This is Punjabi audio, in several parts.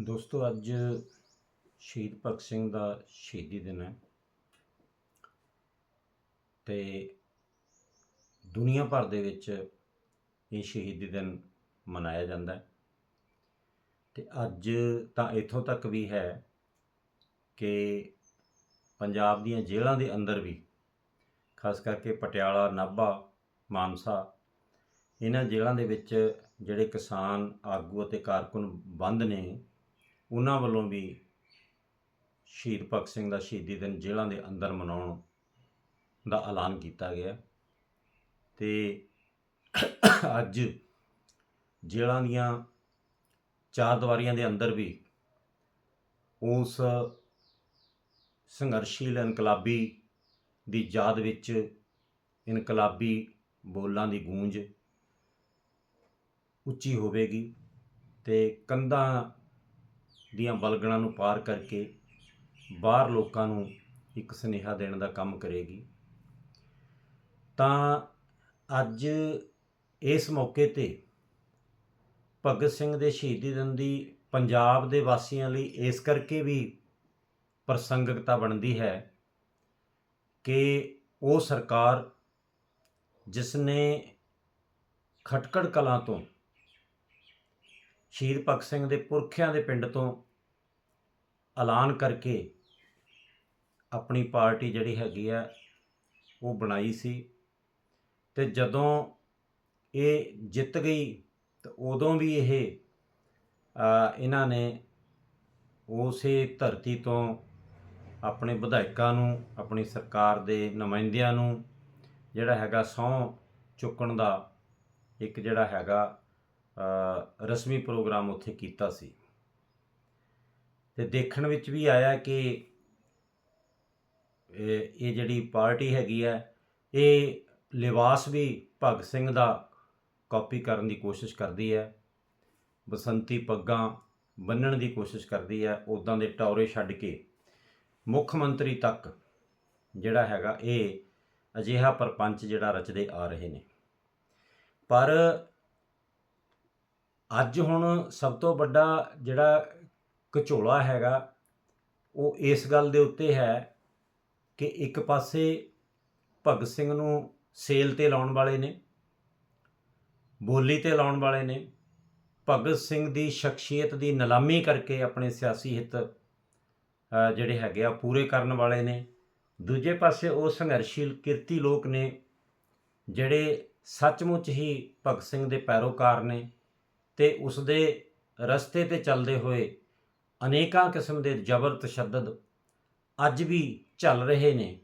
ਦੋਸਤੋ, ਅੱਜ ਸ਼ਹੀਦ ਭਗਤ ਸਿੰਘ ਦਾ ਸ਼ਹੀਦੀ ਦਿਨ ਹੈ ਤੇ ਦੁਨੀਆ ਭਰ ਦੇ ਵਿੱਚ ਇਹ ਸ਼ਹੀਦੀ ਦਿਨ ਮਨਾਇਆ ਜਾਂਦਾ ਹੈ। ਤੇ ਅੱਜ ਤਾਂ ਇੱਥੋਂ ਤੱਕ ਵੀ ਹੈ ਕਿ ਪੰਜਾਬ ਦੀਆਂ ਜੇਲ੍ਹਾਂ ਦੇ ਅੰਦਰ ਵੀ, ਖਾਸ ਕਰਕੇ ਪਟਿਆਲਾ, ਨਾਭਾ, ਮਾਨਸਾ, ਇਹਨਾਂ ਜੇਲ੍ਹਾਂ ਦੇ ਵਿੱਚ ਜਿਹੜੇ ਕਿਸਾਨ, ਆਗੂ ਅਤੇ ਕਾਰਕੁਨ ਬੰਦ ਨੇ ਉਹਨਾਂ ਵੱਲੋਂ ਵੀ ਸ਼ਹੀਦ ਭਗਤ ਸਿੰਘ ਦਾ ਸ਼ਹੀਦੀ ਦਿਨ ਜੇਲ੍ਹਾਂ ਦੇ ਅੰਦਰ ਮਨਾਉਣ ਦਾ ਐਲਾਨ ਕੀਤਾ ਗਿਆ। ਤੇ ਅੱਜ ਜੇਲ੍ਹਾਂ ਦੀਆਂ ਚਾਰ ਦੀਵਾਰੀਆਂ ਦੇ ਅੰਦਰ ਵੀ ਉਸ ਸੰਘਰਸ਼ੀਲ ਇਨਕਲਾਬੀ ਦੀ ਯਾਦ ਵਿੱਚ ਇਨਕਲਾਬੀ ਬੋਲਾਂ ਦੀ ਗੂੰਜ ਉੱਚੀ ਹੋਵੇਗੀ ਤੇ ਕੰਧਾਂ ਦੀਆਂ ਬਲਗਣਾਂ ਨੂੰ ਪਾਰ ਕਰਕੇ ਬਾਹਰ ਲੋਕਾਂ ਨੂੰ ਇੱਕ ਸੁਨੇਹਾ ਦੇਣ ਦਾ ਕੰਮ ਕਰੇਗੀ। ਤਾਂ ਅੱਜ ਇਸ ਮੌਕੇ ਤੇ ਭਗਤ ਸਿੰਘ ਦੇ ਸ਼ਹੀਦੀ ਦਿਨ ਦੀ ਪੰਜਾਬ ਦੇ ਵਾਸੀਆਂ ਲਈ ਇਸ ਕਰਕੇ ਵੀ ਪ੍ਰਸੰਗਕਤਾ ਬਣਦੀ ਹੈ ਕਿ ਉਹ ਸਰਕਾਰ ਜਿਸ ਨੇ ਖਟਕੜ ਕਲਾਂ ਤੋਂ ਸ਼ਹੀਦ ਭਗਤ ਸਿੰਘ ਦੇ ਪੁਰਖਿਆਂ ਦੇ ਪਿੰਡ ਤੋਂ ਐਲਾਨ ਕਰਕੇ ਆਪਣੀ ਪਾਰਟੀ ਜਿਹੜੀ ਹੈਗੀ ਆ, ਉਹ ਬਣਾਈ ਸੀ। ਤੇ ਜਦੋਂ ਇਹ ਜਿੱਤ ਗਈ, ਤਾਂ ਉਦੋਂ ਵੀ ਇਹ ਇਹਨਾਂ ਨੇ ਉਸੇ ਧਰਤੀ ਤੋਂ ਆਪਣੇ ਵਿਧਾਇਕਾਂ ਨੂੰ, ਆਪਣੀ ਸਰਕਾਰ ਦੇ ਨੁਮਾਇੰਦਿਆਂ ਨੂੰ, ਜਿਹੜਾ ਹੈਗਾ ਸਹੁੰ ਚੁੱਕਣ ਦਾ ਇੱਕ ਜਿਹੜਾ ਹੈਗਾ ਰਸਮੀ ਪ੍ਰੋਗਰਾਮ ਉੱਥੇ ਕੀਤਾ ਸੀ। ਤੇ ਦੇਖਣ ਵਿੱਚ ਵੀ ਆਇਆ ਕਿ ਇਹ ਜਿਹੜੀ ਪਾਰਟੀ ਹੈਗੀ ਹੈ, ਇਹ ਲਿਬਾਸ ਵੀ ਭਗਤ ਸਿੰਘ ਦਾ ਕਾਪੀ ਕਰਨ ਦੀ ਕੋਸ਼ਿਸ਼ ਕਰਦੀ ਹੈ, ਬਸੰਤੀ ਪੱਗਾਂ ਬੰਨਣ ਦੀ ਕੋਸ਼ਿਸ਼ ਕਰਦੀ ਹੈ ਉਦਾਂ ਦੇ ਟੌਰੇ ਛੱਡ ਕੇ ਮੁੱਖ ਮੰਤਰੀ ਤੱਕ ਜਿਹੜਾ ਹੈਗਾ, ਇਹ ਅਜਿਹਾ ਪਰਪੰਚ ਜਿਹੜਾ ਰਚਦੇ ਆ ਰਹੇ ਨੇ। ਪਰ ਅੱਜ ਹੁਣ ਸਭ ਤੋਂ ਵੱਡਾ ਜਿਹੜਾ ਘਚੋਲਾ ਹੈਗਾ, ਉਹ ਇਸ ਗੱਲ ਦੇ ਉੱਤੇ ਹੈ ਕਿ ਇੱਕ ਪਾਸੇ ਭਗਤ ਸਿੰਘ ਨੂੰ ਸੇਲ ਤੇ ਲਾਉਣ ਵਾਲੇ ਨੇ, ਬੋਲੀ ਤੇ ਲਾਉਣ ਵਾਲੇ ਨੇ, ਭਗਤ ਸਿੰਘ ਦੀ ਸ਼ਖਸੀਅਤ ਦੀ ਨਿਲਾਮੀ ਕਰਕੇ ਆਪਣੇ ਸਿਆਸੀ ਹਿੱਤ ਜਿਹੜੇ ਹੈਗੇ ਆ ਪੂਰੇ ਕਰਨ ਵਾਲੇ ਨੇ। ਦੂਜੇ ਪਾਸੇ ਉਹ ਸੰਘਰਸ਼ੀਲ, ਕਿਰਤੀ ਲੋਕ ਨੇ, ਜਿਹੜੇ ਸੱਚਮੁੱਚ ਹੀ ਭਗਤ ਸਿੰਘ ਦੇ ਪੈਰੋਕਾਰ ਨੇ। ਤੇ ਉਸ ਦੇ ਰਸਤੇ ਤੇ ਚੱਲਦੇ ਹੋਏ ਅਨੇਕਾਂ ਕਿਸਮ ਦੇ ਜ਼ਬਰ ਤਸ਼ੱਦਦ ਅੱਜ ਵੀ ਚੱਲ ਰਹੇ ਨੇ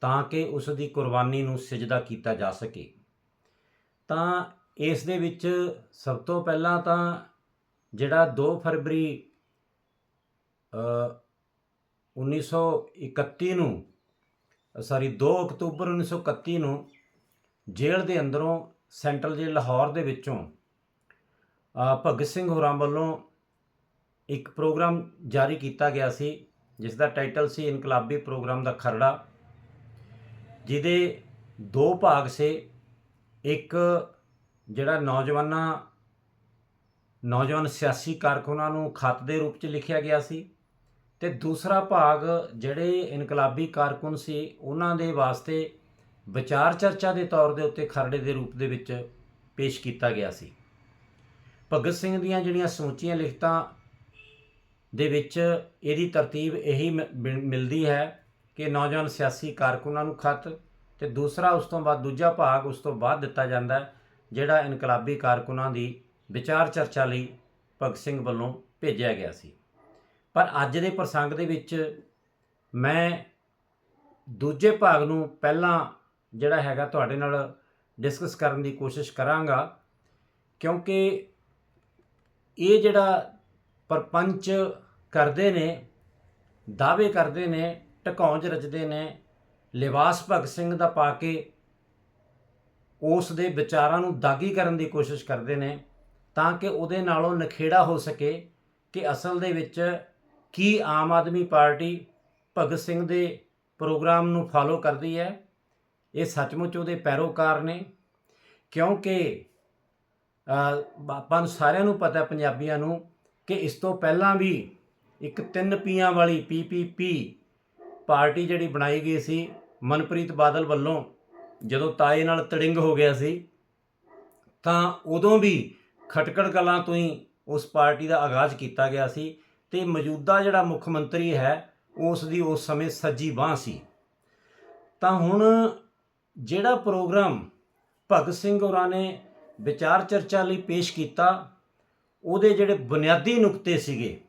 ਤਾਂ ਕਿ ਉਸ ਦੀ ਕੁਰਬਾਨੀ ਨੂੰ ਸਜਦਾ ਕੀਤਾ ਜਾ ਸਕੇ। ਤਾਂ ਇਸ ਦੇ ਵਿੱਚ ਸਭ ਤੋਂ ਪਹਿਲਾਂ ਤਾਂ ਜਿਹੜਾ 2 ਫਰਵਰੀ ਅ, 1931 ਨੂੰ ਸੌਰੀ 2 ਅਕਤੂਬਰ 1931 ਨੂੰ ਜੇਲ੍ਹ ਦੇ ਅੰਦਰੋਂ ਸੈਂਟਰਲ ਜੇਲ੍ਹ ਲਾਹੌਰ ਦੇ ਵਿੱਚੋਂ ਭਗਤ ਸਿੰਘ ਹੋਰਾਂ ਵੱਲੋਂ ਇੱਕ ਪ੍ਰੋਗਰਾਮ ਜਾਰੀ ਕੀਤਾ ਗਿਆ ਸੀ, ਜਿਸ ਦਾ ਟਾਈਟਲ ਸੀ ਇਨਕਲਾਬੀ ਪ੍ਰੋਗਰਾਮ ਦਾ ਖਰੜਾ, ਜਿਹਦੇ ਦੋ ਭਾਗ ਸੇ। ਇੱਕ ਜਿਹੜਾ ਨੌਜਵਾਨਾਂ, ਨੌਜਵਾਨ ਸਿਆਸੀ ਕਾਰਕੁਨਾਂ ਨੂੰ ਖਤ ਦੇ ਰੂਪ 'ਚ ਲਿਖਿਆ ਗਿਆ ਸੀ ਤੇ ਦੂਸਰਾ ਭਾਗ ਜਿਹੜੇ ਇਨਕਲਾਬੀ ਕਾਰਕੁਨ ਸੀ, ਉਹਨਾਂ ਦੇ ਵਾਸਤੇ ਵਿਚਾਰ ਚਰਚਾ ਦੇ ਤੌਰ ਦੇ ਉੱਤੇ ਖਰੜੇ ਦੇ ਰੂਪ ਦੇ ਵਿੱਚ ਪੇਸ਼ ਕੀਤਾ ਗਿਆ ਸੀ। ਭਗਤ ਸਿੰਘ ਦੀਆਂ ਜਿਹੜੀਆਂ ਸਮੁੱਚੀਆਂ ਲਿਖਤਾਂ ਦੇ ਵਿੱਚ ਇਹਦੀ ਤਰਤੀਬ ਇਹੀ ਮ- ਮਿਲ- ਮਿਲਦੀ ਹੈ ਕਿ ਨੌਜਵਾਨ ਸਿਆਸੀ ਕਾਰਕੁਨਾਂ ਨੂੰ ਖਤ ਤੇ ਦੂਸਰਾ ਉਸ ਤੋਂ ਬਾਅਦ ਦੂਜਾ ਭਾਗ ਉਸ ਤੋਂ ਬਾਅਦ ਦਿੱਤਾ ਜਾਂਦਾ ਜਿਹੜਾ ਇਨਕਲਾਬੀ ਕਾਰਕੁਨਾਂ ਦੀ ਵਿਚਾਰ ਚਰਚਾ ਲਈ ਭਗਤ ਸਿੰਘ ਵੱਲੋਂ ਭੇਜਿਆ ਗਿਆ ਸੀ। ਪਰ ਅੱਜ ਦੇ ਪ੍ਰਸੰਗ ਦੇ ਵਿੱਚ ਮੈਂ ਦੂਜੇ ਭਾਗ ਨੂੰ ਪਹਿਲਾਂ ਜਿਹੜਾ ਹੈਗਾ ਤੁਹਾਡੇ ਨਾਲ ਡਿਸਕਸ ਕਰਨ ਦੀ ਕੋਸ਼ਿਸ਼ ਕਰਾਂਗਾ, ਕਿਉਂਕਿ ਇਹ ਜਿਹੜਾ ਪਰਪੰਚ ਕਰਦੇ ਨੇ, ਦਾਅਵੇ ਕਰਦੇ ਨੇ ਟਕੌਂਜ ਰਚਦੇ ਨੇ, ਲਿਬਾਸ ਭਗਤ ਸਿੰਘ ਦਾ ਪਾ ਕੇ ਉਸ ਦੇ ਵਿਚਾਰਾਂ ਨੂੰ ਦਾਗੀ ਕਰਨ ਦੀ ਕੋਸ਼ਿਸ਼ ਕਰਦੇ ਨੇ, ਤਾਂ ਕਿ ਉਹਦੇ ਨਾਲੋਂ ਨਖੇੜਾ ਹੋ ਸਕੇ ਕਿ ਅਸਲ ਦੇ ਵਿੱਚ ਕੀ ਆਮ ਆਦਮੀ ਪਾਰਟੀ ਭਗਤ ਸਿੰਘ ਦੇ ਪ੍ਰੋਗਰਾਮ ਨੂੰ ਫਾਲੋ ਕਰਦੀ ਹੈ। ਇਹ ਸੱਚਮੁੱਚ ਉਹਦੇ ਪੈਰੋਕਾਰ ਨੇ, ਕਿਉਂਕਿ ਆਪਾਂ ਨੂੰ ਸਾਰਿਆਂ ਨੂੰ ਪਤਾ ਪੰਜਾਬੀਆਂ ਨੂੰ, ਕਿ ਇਸ ਤੋਂ ਪਹਿਲਾਂ ਵੀ ਇੱਕ ਤਿੰਨ ਪੀਆਂ ਵਾਲੀ ਪੀਪੀਪੀ ਪਾਰਟੀ ਜਿਹੜੀ ਬਣਾਈ ਗਈ ਸੀ ਮਨਪ੍ਰੀਤ ਬਾਦਲ ਵੱਲੋਂ, ਜਦੋਂ ਤਾਏ ਨਾਲ ਤੜਿੰਗ ਹੋ ਗਿਆ ਸੀ, ਤਾਂ ਉਦੋਂ ਵੀ ਖਟਕੜ ਕਲਾਂ ਤੋਂ ਹੀ ਉਸ ਪਾਰਟੀ ਦਾ ਆਗਾਜ਼ ਕੀਤਾ ਗਿਆ ਸੀ ਤੇ ਮੌਜੂਦਾ ਜਿਹੜਾ ਮੁੱਖ ਮੰਤਰੀ ਹੈ, ਉਸ ਦੀ ਉਸ ਸਮੇਂ ਸੱਜੀ ਬਾਹ ਸੀ। ਤਾਂ ਹੁਣ ਜਿਹੜਾ ਪ੍ਰੋਗਰਾਮ ਭਗਤ ਸਿੰਘ ਹੋਰਾਂ ਨੇ ਵਿਚਾਰ ਚਰਚਾ ਲਈ ਪੇਸ਼ ਕੀਤਾ, ਉਹਦੇ ਜਿਹੜੇ ਬੁਨਿਆਦੀ ਨੁਕਤੇ ਸੀਗੇ,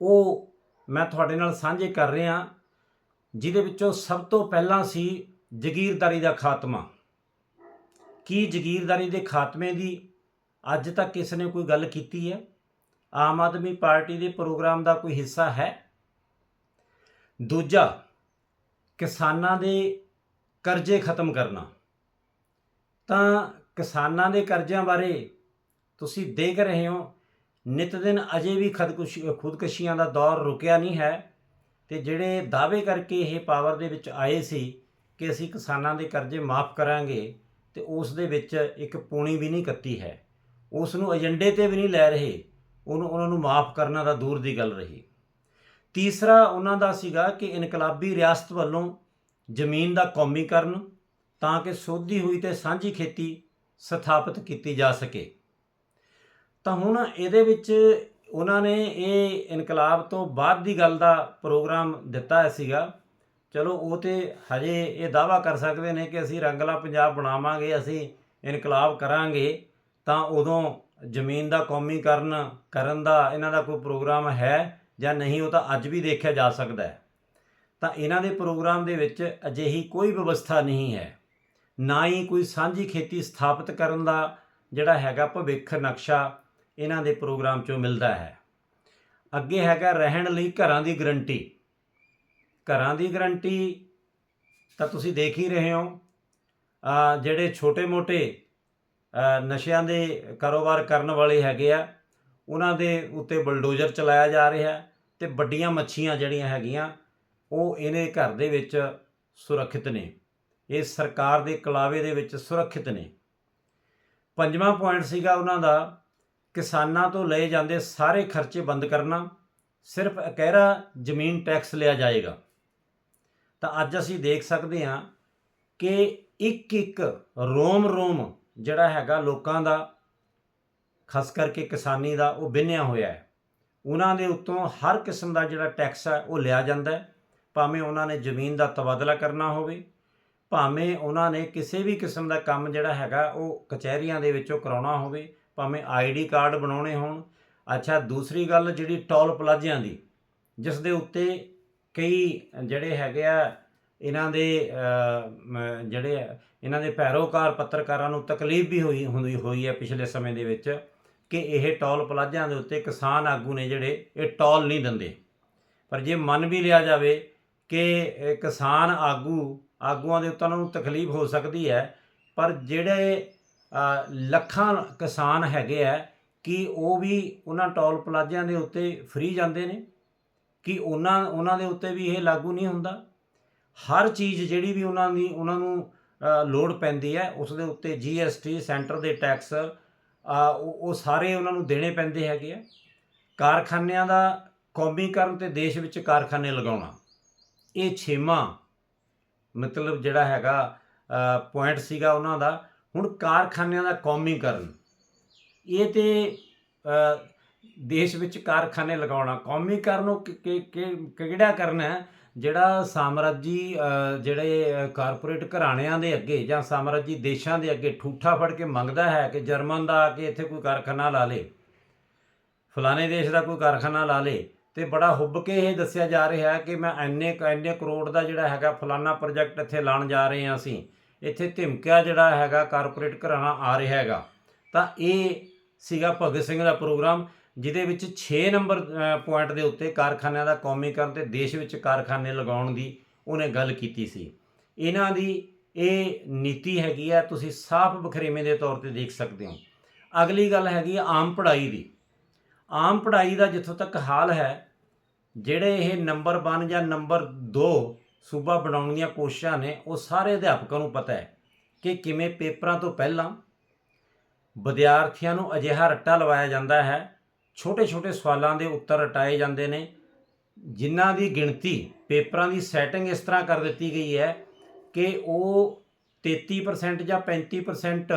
ਉਹ ਮੈਂ ਤੁਹਾਡੇ ਨਾਲ ਸਾਂਝੇ ਕਰ ਰਿਹਾ, ਜਿਹਦੇ ਵਿੱਚੋਂ ਸਭ ਤੋਂ ਪਹਿਲਾਂ ਸੀ ਜ਼ਗੀਰਦਾਰੀ ਦਾ ਖਾਤਮਾ। ਕੀ ਜ਼ਗੀਰਦਾਰੀ ਦੇ ਖਾਤਮੇ ਦੀ ਅੱਜ ਤੱਕ ਕਿਸ ਨੇ ਕੋਈ ਗੱਲ ਕੀਤੀ ਹੈ? ਆਮ ਆਦਮੀ ਪਾਰਟੀ ਦੇ ਪ੍ਰੋਗਰਾਮ ਦਾ ਕੋਈ ਹਿੱਸਾ ਹੈ? ਦੂਜਾ, ਕਿਸਾਨਾਂ ਦੇ ਕਰਜ਼ੇ ਖਤਮ ਕਰਨਾ। ਤਾਂ ਕਿਸਾਨਾਂ ਦੇ ਕਰਜ਼ਿਆਂ ਬਾਰੇ ਤੁਸੀਂ ਦੇਖ ਰਹੇ ਹੋ। ਨਿਤ ਦਿਨ ਅਜੇ ਵੀ ਖੁਦਕੁਸ਼ੀ, ਖੁਦਕਸ਼ੀਆਂ ਦਾ ਦੌਰ ਰੁਕਿਆ ਨਹੀਂ ਹੈ ਤੇ ਜਿਹੜੇ ਦਾਅਵੇ ਕਰਕੇ ਇਹ ਪਾਵਰ ਦੇ ਵਿੱਚ ਆਏ ਸੀ ਕਿ ਅਸੀਂ ਕਿਸਾਨਾਂ ਦੇ ਕਰਜ਼ੇ ਮਾਫ ਕਰਾਂਗੇ ਤੇ ਉਸ ਦੇ ਵਿੱਚ ਇੱਕ ਪੂਣੀ ਵੀ ਨਹੀਂ ਕੱਤੀ ਹੈ। ਉਸ ਨੂੰ ਏਜੰਡੇ ਤੇ ਵੀ ਨਹੀਂ ਲੈ ਰਹੇ। ਉਹਨੂੰ, ਉਹਨਾਂ ਨੂੰ ਮਾਫ ਕਰਨਾ ਤਾਂ ਦੂਰ ਦੀ ਗੱਲ ਰਹੀ। ਤੀਸਰਾ ਉਹਨਾਂ ਦਾ ਸੀਗਾ ਕਿ ਇਨਕਲਾਬੀ ਰਿਆਸਤ ਵੱਲੋਂ ਜ਼ਮੀਨ ਦਾ ਕੌਮੀਕਰਨ ਤਾਂ ਕਿ ਸੋਧੀ ਹੋਈ ਤੇ ਸਾਂਝੀ ਖੇਤੀ ਸਥਾਪਿਤ ਕੀਤੀ ਜਾ ਸਕੇ। ਤਾਂ ਹੁਣ ਇਹਦੇ ਵਿੱਚ ਉਹਨਾਂ ਨੇ ਇਹ ਇਨਕਲਾਬ ਤੋਂ ਬਾਅਦ ਦੀ ਗੱਲ ਦਾ ਪ੍ਰੋਗਰਾਮ ਦਿੱਤਾ ਸੀਗਾ। ਚਲੋ ਉਹ ਤੇ ਹਜੇ ਇਹ ਦਾਵਾ ਕਰ ਸਕਦੇ ਨੇ ਕਿ ਅਸੀਂ ਰੰਗਲਾ ਪੰਜਾਬ ਬਣਾਵਾਂਗੇ, ਅਸੀਂ ਇਨਕਲਾਬ ਕਰਾਂਗੇ, ਤਾਂ ਉਦੋਂ ਜ਼ਮੀਨ ਦਾ ਕੌਮੀਕਰਨ ਕਰਨ ਦਾ ਇਹਨਾਂ ਦਾ ਕੋਈ ਪ੍ਰੋਗਰਾਮ ਹੈ ਜਾਂ ਨਹੀਂ, ਉਹ ਤਾਂ ਅੱਜ ਵੀ ਦੇਖਿਆ ਜਾ ਸਕਦਾ ਹੈ। ਤਾਂ ਇਹਨਾਂ ਦੇ ਪ੍ਰੋਗਰਾਮ ਦੇ ਵਿੱਚ ਅਜਿਹੀ ਕੋਈ ਵਿਵਸਥਾ ਨਹੀਂ ਹੈ। ਨਾ ਹੀ ਕੋਈ ਸਾਂਝੀ ਖੇਤੀ ਸਥਾਪਿਤ ਕਰਨ ਦਾ ਜਿਹੜਾ ਹੈਗਾ ਭਵਿੱਖ ਨਕਸ਼ਾ ਇਹਨਾਂ ਦੇ ਪ੍ਰੋਗਰਾਮ ਚੋਂ ਮਿਲਦਾ ਹੈ। ਅੱਗੇ ਹੈਗਾ ਰਹਿਣ ਲਈ ਘਰਾਂ ਦੀ ਗਰੰਟੀ। ਘਰਾਂ ਦੀ ਗਰੰਟੀ ਤਾਂ ਤੁਸੀਂ ਦੇਖ ਹੀ ਰਹੇ ਹੋ। ਜਿਹੜੇ ਛੋਟੇ-ਮੋਟੇ ਨਸ਼ਿਆਂ ਦੇ ਕਾਰੋਬਾਰ ਕਰਨ ਵਾਲੇ ਹੈਗੇ ਆ, ਉਹਨਾਂ ਦੇ ਉੱਤੇ ਬਲਡੋਜ਼ਰ ਚਲਾਇਆ ਜਾ ਰਿਹਾ ਤੇ ਵੱਡੀਆਂ ਮੱਛੀਆਂ ਜਿਹੜੀਆਂ ਹੈਗੀਆਂ, ਉਹ ਇਹਨੇ ਘਰ ਦੇ ਵਿੱਚ ਸੁਰੱਖਿਅਤ ਨੇ। ਇਹ ਸਰਕਾਰ ਦੇ ਕਲਾਵੇ ਦੇ ਵਿੱਚ ਸੁਰੱਖਿਅਤ ਨੇ। ਪੰਜਵਾਂ ਪੁਆਇੰਟ ਸੀਗਾ ਉਹਨਾਂ ਦਾ, ਕਿਸਾਨਾਂ ਤੋਂ ਲਏ ਜਾਂਦੇ ਸਾਰੇ ਖਰਚੇ ਬੰਦ ਕਰਨਾ, ਸਿਰਫ ਅਕਹਿਰਾ ਜ਼ਮੀਨ ਟੈਕਸ ਲਿਆ ਜਾਏਗਾ। ਤਾਂ ਅੱਜ ਅਸੀਂ ਦੇਖ ਸਕਦੇ ਹਾਂ ਕਿ ਇੱਕ ਇੱਕ ਰੋਮ ਰੋਮ ਜਿਹੜਾ ਹੈਗਾ ਲੋਕਾਂ ਦਾ, ਖਾਸ ਕਰਕੇ ਕਿਸਾਨੀ ਦਾ, ਉਹ ਬਿੰਨਿਆ ਹੋਇਆ ਹੈ। ਉਹਨਾਂ ਦੇ ਉੱਤੋਂ ਹਰ ਕਿਸਮ ਦਾ ਜਿਹੜਾ ਟੈਕਸ ਹੈ ਉਹ ਲਿਆ ਜਾਂਦਾ ਹੈ। ਭਾਵੇਂ ਉਹਨਾਂ ਨੇ ਜ਼ਮੀਨ ਦਾ ਤਬਾਦਲਾ ਕਰਨਾ ਹੋਵੇ ਭਾਵੇਂ ਉਹਨਾਂ ਨੇ ਕਿਸੇ ਵੀ ਕਿਸਮ ਦਾ ਕੰਮ ਜਿਹੜਾ ਹੈਗਾ ਉਹ ਕਚਹਿਰੀਆਂ ਦੇ ਵਿੱਚੋਂ ਕਰਾਉਣਾ ਹੋਵੇ, ਭਾਵੇਂ ਆਈਡੀ ਕਾਰਡ ਬਣਾਉਣੇ ਹੋਣ। ਅੱਛਾ, ਦੂਸਰੀ ਗੱਲ ਜਿਹੜੀ ਟੋਲ ਪਲਾਜ਼ਿਆਂ ਦੀ, ਜਿਸ ਦੇ ਉੱਤੇ ਕਈ ਜਿਹੜੇ ਹੈਗੇ ਆ, ਇਹਨਾਂ ਦੇ ਜਿਹੜੇ ਇਹਨਾਂ ਦੇ ਪੈਰੋਕਾਰ ਪੱਤਰਕਾਰਾਂ ਨੂੰ ਤਕਲੀਫ ਵੀ ਹੋਈ, ਹੁੰਦੀ ਹੋਈ ਹੈ ਪਿਛਲੇ ਸਮੇਂ ਦੇ ਵਿੱਚ ਕਿ ਇਹ ਟੋਲ ਪਲਾਜ਼ਿਆਂ ਦੇ ਉੱਤੇ ਕਿਸਾਨ ਆਗੂ ਨੇ ਜਿਹੜੇ, ਇਹ ਟੋਲ ਨਹੀਂ ਦਿੰਦੇ। ਪਰ ਜੇ ਮੰਨ ਵੀ ਲਿਆ ਜਾਵੇ ਕਿ ਕਿਸਾਨ ਆਗੂ ਆਗੂਆਂ ਦੇ ਉੱਤੇ ਉਹਨਾਂ ਨੂੰ ਤਕਲੀਫ ਹੋ ਸਕਦੀ ਹੈ ਪਰ ਜਿਹੜੇ ਲੱਖਾਂ ਕਿਸਾਨ ਹੈਗੇ ਆ ਕਿ ਉਹ ਵੀ ਉਹਨਾਂ ਟੋਲ ਪਲਾਜ਼ਿਆਂ ਦੇ ਉੱਤੇ ਫ੍ਰੀ ਜਾਂਦੇ ਨੇ? ਕਿ ਉਹਨਾਂ ਉਹਨਾਂ ਦੇ ਉੱਤੇ ਵੀ ਇਹ ਲਾਗੂ ਨਹੀਂ ਹੁੰਦਾ? ਹਰ ਚੀਜ਼ ਜਿਹੜੀ ਵੀ ਉਹਨਾਂ ਦੀ ਉਹਨਾਂ ਨੂੰ ਅ, ਲੋੜ ਪੈਂਦੀ ਹੈ ਉਸ ਦੇ ਉੱਤੇ ਜੀਐਸਟੀ ਸੈਂਟਰ ਦੇ ਟੈਕਸ ਉਹ ਉਹ ਸਾਰੇ ਉਹਨਾਂ ਨੂੰ ਦੇਣੇ ਪੈਂਦੇ ਹੈਗੇ ਆ। ਕਾਰਖਾਨਿਆਂ ਦਾ ਕੌਮੀਕਰਨ ਤੇ ਦੇਸ਼ ਵਿੱਚ ਕਾਰਖਾਨੇ ਲਗਾਉਣਾ ਇਹ ਛੇਵਾਂ ਮਤਲਬ ਜਿਹੜਾ ਹੈਗਾ ਪੁਆਇੰਟ ਸੀਗਾ ਉਹਨਾਂ ਦਾ। ਹੁਣ ਕਾਰਖਾਨਿਆਂ ਦਾ ਕੌਮੀਕਰਨ ਇਹ ਤੇ ਦੇਸ਼ ਵਿੱਚ ਕਾਰਖਾਨੇ ਲਗਾਉਣਾ ਕੌਮੀਕਰਨ ਉਹ ਕਿਹੜਾ ਕਰਨਾ ਹੈ? ਜਿਹੜਾ ਸਾਮਰਾਜੀ ਜਿਹੜੇ ਕਾਰਪੋਰੇਟ ਘਰਾਣਿਆਂ ਦੇ ਅੱਗੇ ਜਾਂ ਸਾਮਰਾਜੀ ਦੇਸ਼ਾਂ ਦੇ ਅੱਗੇ ਠੂਠਾ ਫੜ ਕੇ ਮੰਗਦਾ ਹੈ ਕਿ ਜਰਮਨ ਦਾ ਆ ਕੇ ਇੱਥੇ ਕੋਈ ਕਾਰਖਾਨਾ ਲਾ ਲੇ, ਫਲਾਣੇ ਦੇਸ਼ ਦਾ ਕੋਈ ਕਾਰਖਾਨਾ ਲਾ ਲੇ ਤੇ ਬੜਾ ਹੁੱਬ ਕੇ ਇਹ ਦੱਸਿਆ ਜਾ ਰਿਹਾ ਹੈ ਕਿ ਮੈਂ ਇੰਨੇ ਕੁ- ਇੰਨੇ ਕਰੋੜ ਦਾ ਜਿਹੜਾ ਹੈਗਾ ਫਲਾਨਾ ਪ੍ਰੋਜੈਕਟ ਇੱਥੇ ਲਾਉਣ ਜਾ ਰਹੇ ਹਾਂ ਅਸੀਂ। ਇੱਥੇ ਧਮਕਿਆ ਜਿਹੜਾ ਹੈਗਾ ਕਾਰਪੋਰੇਟ ਘਰਾਣਾ ਆ ਰਿਹਾ ਹੈਗਾ। ਤਾਂ ਇਹ ਸੀਗਾ ਭਗਤ ਸਿੰਘ ਦਾ ਪ੍ਰੋਗਰਾਮ, ਜਿਹਦੇ ਵਿੱਚ 6 ਨੰਬਰ ਪੁਆਇੰਟ ਦੇ ਉੱਤੇ ਕਾਰਖਾਨਿਆਂ ਦਾ ਕੌਮੀਕਰਨ ਤੇ ਦੇਸ਼ ਵਿੱਚ ਕਾਰਖਾਨੇ ਲਗਾਉਣ ਦੀ ਉਹਨੇ ਗੱਲ ਕੀਤੀ ਸੀ। ਇਹਨਾਂ ਦੀ ਇਹ ਨੀਤੀ ਹੈਗੀ ਆ ਤੁਸੀਂ ਸਾਫ਼ ਬਖਰੇਵੇਂ ਦੇ ਤੌਰ ਤੇ ਦੇਖ ਸਕਦੇ ਹੋ। ਅਗਲੀ ਗੱਲ ਹੈਗੀ ਆਮ ਪੜ੍ਹਾਈ ਦੀ। ਆਮ ਪੜ੍ਹਾਈ ਦਾ ਜਿੱਥੋਂ ਤੱਕ ਹਾਲ ਹੈ, ਜਿਹੜੇ ਇਹ ਨੰਬਰ 1 ਜਾਂ ਨੰਬਰ 2 ਸੂਬਾ ਬਣਾਉਣ ਦੀਆਂ ਕੋਸ਼ਿਸ਼ਾਂ ਨੇ, ਉਹ ਸਾਰੇ ਅਧਿਆਪਕਾਂ ਨੂੰ ਪਤਾ ਹੈ ਕਿ ਕਿਵੇਂ ਪੇਪਰਾਂ ਤੋਂ ਪਹਿਲਾਂ ਵਿਦਿਆਰਥੀਆਂ ਨੂੰ ਅਜਿਹਾ ਰੱਟਾ ਲਵਾਇਆ ਜਾਂਦਾ ਹੈ। ਛੋਟੇ-ਛੋਟੇ ਸਵਾਲਾਂ ਦੇ ਉੱਤਰ ਰਟਾਏ ਜਾਂਦੇ ਨੇ, ਜਿਨ੍ਹਾਂ ਦੀ ਗਿਣਤੀ ਪੇਪਰਾਂ ਦੀ ਸੈਟਿੰਗ ਇਸ ਤਰ੍ਹਾਂ ਕਰ ਦਿੱਤੀ ਗਈ ਹੈ ਕਿ ਉਹ 33% ਜਾਂ 35%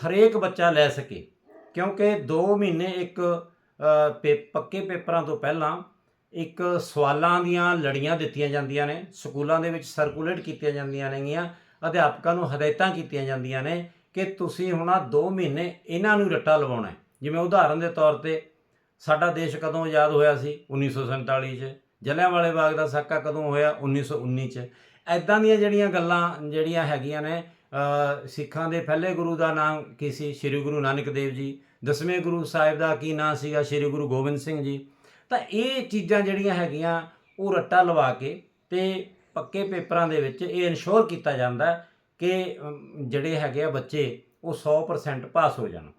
ਹਰੇਕ ਬੱਚਾ ਲੈ ਸਕੇ, ਕਿਉਂਕਿ 2 ਮਹੀਨੇ ਇੱਕ ਪੱਕੇ ਪੇਪਰਾਂ ਤੋਂ ਪਹਿਲਾਂ ਇੱਕ ਸਵਾਲਾਂ ਦੀਆਂ ਲੜੀਆਂ ਦਿੱਤੀਆਂ ਜਾਂਦੀਆਂ ਨੇ, ਸਕੂਲਾਂ ਦੇ ਵਿੱਚ ਸਰਕੂਲੇਟ ਕੀਤੀਆਂ ਜਾਂਦੀਆਂ ਨੇਗੀਆਂ, ਅਧਿਆਪਕਾਂ ਨੂੰ ਹਦਾਇਤਾਂ ਕੀਤੀਆਂ ਜਾਂਦੀਆਂ ਨੇ ਕਿ ਤੁਸੀਂ ਹੁਣ ਆ 2 ਮਹੀਨੇ ਇਹਨਾਂ ਨੂੰ ਰੱਟਾ ਲਵਾਉਣਾ ਜਿਵੇਂ ਉਦਾਹਰਨ ਦੇ ਤੌਰ ਤੇ, ਸਾਡਾ ਦੇਸ਼ ਕਦੋਂ ਆਜ਼ਾਦ ਹੋਇਆ ਸੀ? 1947 ਚ। ਜਲਿਆਂਵਾਲੇ ਬਾਗ ਦਾ ਸਾਕਾ ਕਦੋਂ ਹੋਇਆ? 1919 ਚ। ਐਦਾਂ ਦੀਆਂ ਜਿਹੜੀਆਂ ਗੱਲਾਂ, ਜਿਹੜੀਆਂ ਹੈਗੀਆਂ ਨੇ ਸਿੱਖਾਂ ਦੇ ਪਹਿਲੇ ਗੁਰੂ ਦਾ ਨਾਮ ਕੀ ਸੀ? ਸ੍ਰੀ ਗੁਰੂ ਨਾਨਕ ਦੇਵ ਜੀ। ਦਸਵੇਂ ਗੁਰੂ ਸਾਹਿਬ ਦਾ ਕੀ ਨਾਮ ਸੀਗਾ? ਸ੍ਰੀ ਗੁਰੂ ਗੋਬਿੰਦ ਸਿੰਘ ਜੀ। ਤਾਂ ਇਹ ਚੀਜ਼ਾਂ ਜਿਹੜੀਆਂ ਹੈਗੀਆਂ, ਉਹ ਰੱਟਾ ਲਵਾ ਕੇ ਤੇ ਪੱਕੇ ਪੇਪਰਾਂ ਦੇ ਵਿੱਚ ਇਹ ਇਨਸ਼ੋਰ ਕੀਤਾ ਜਾਂਦਾ ਕਿ ਜਿਹੜੇ ਹੈਗੇ ਆ ਬੱਚੇ, ਉਹ 100% ਪਾਸ ਹੋ ਜਾਣ।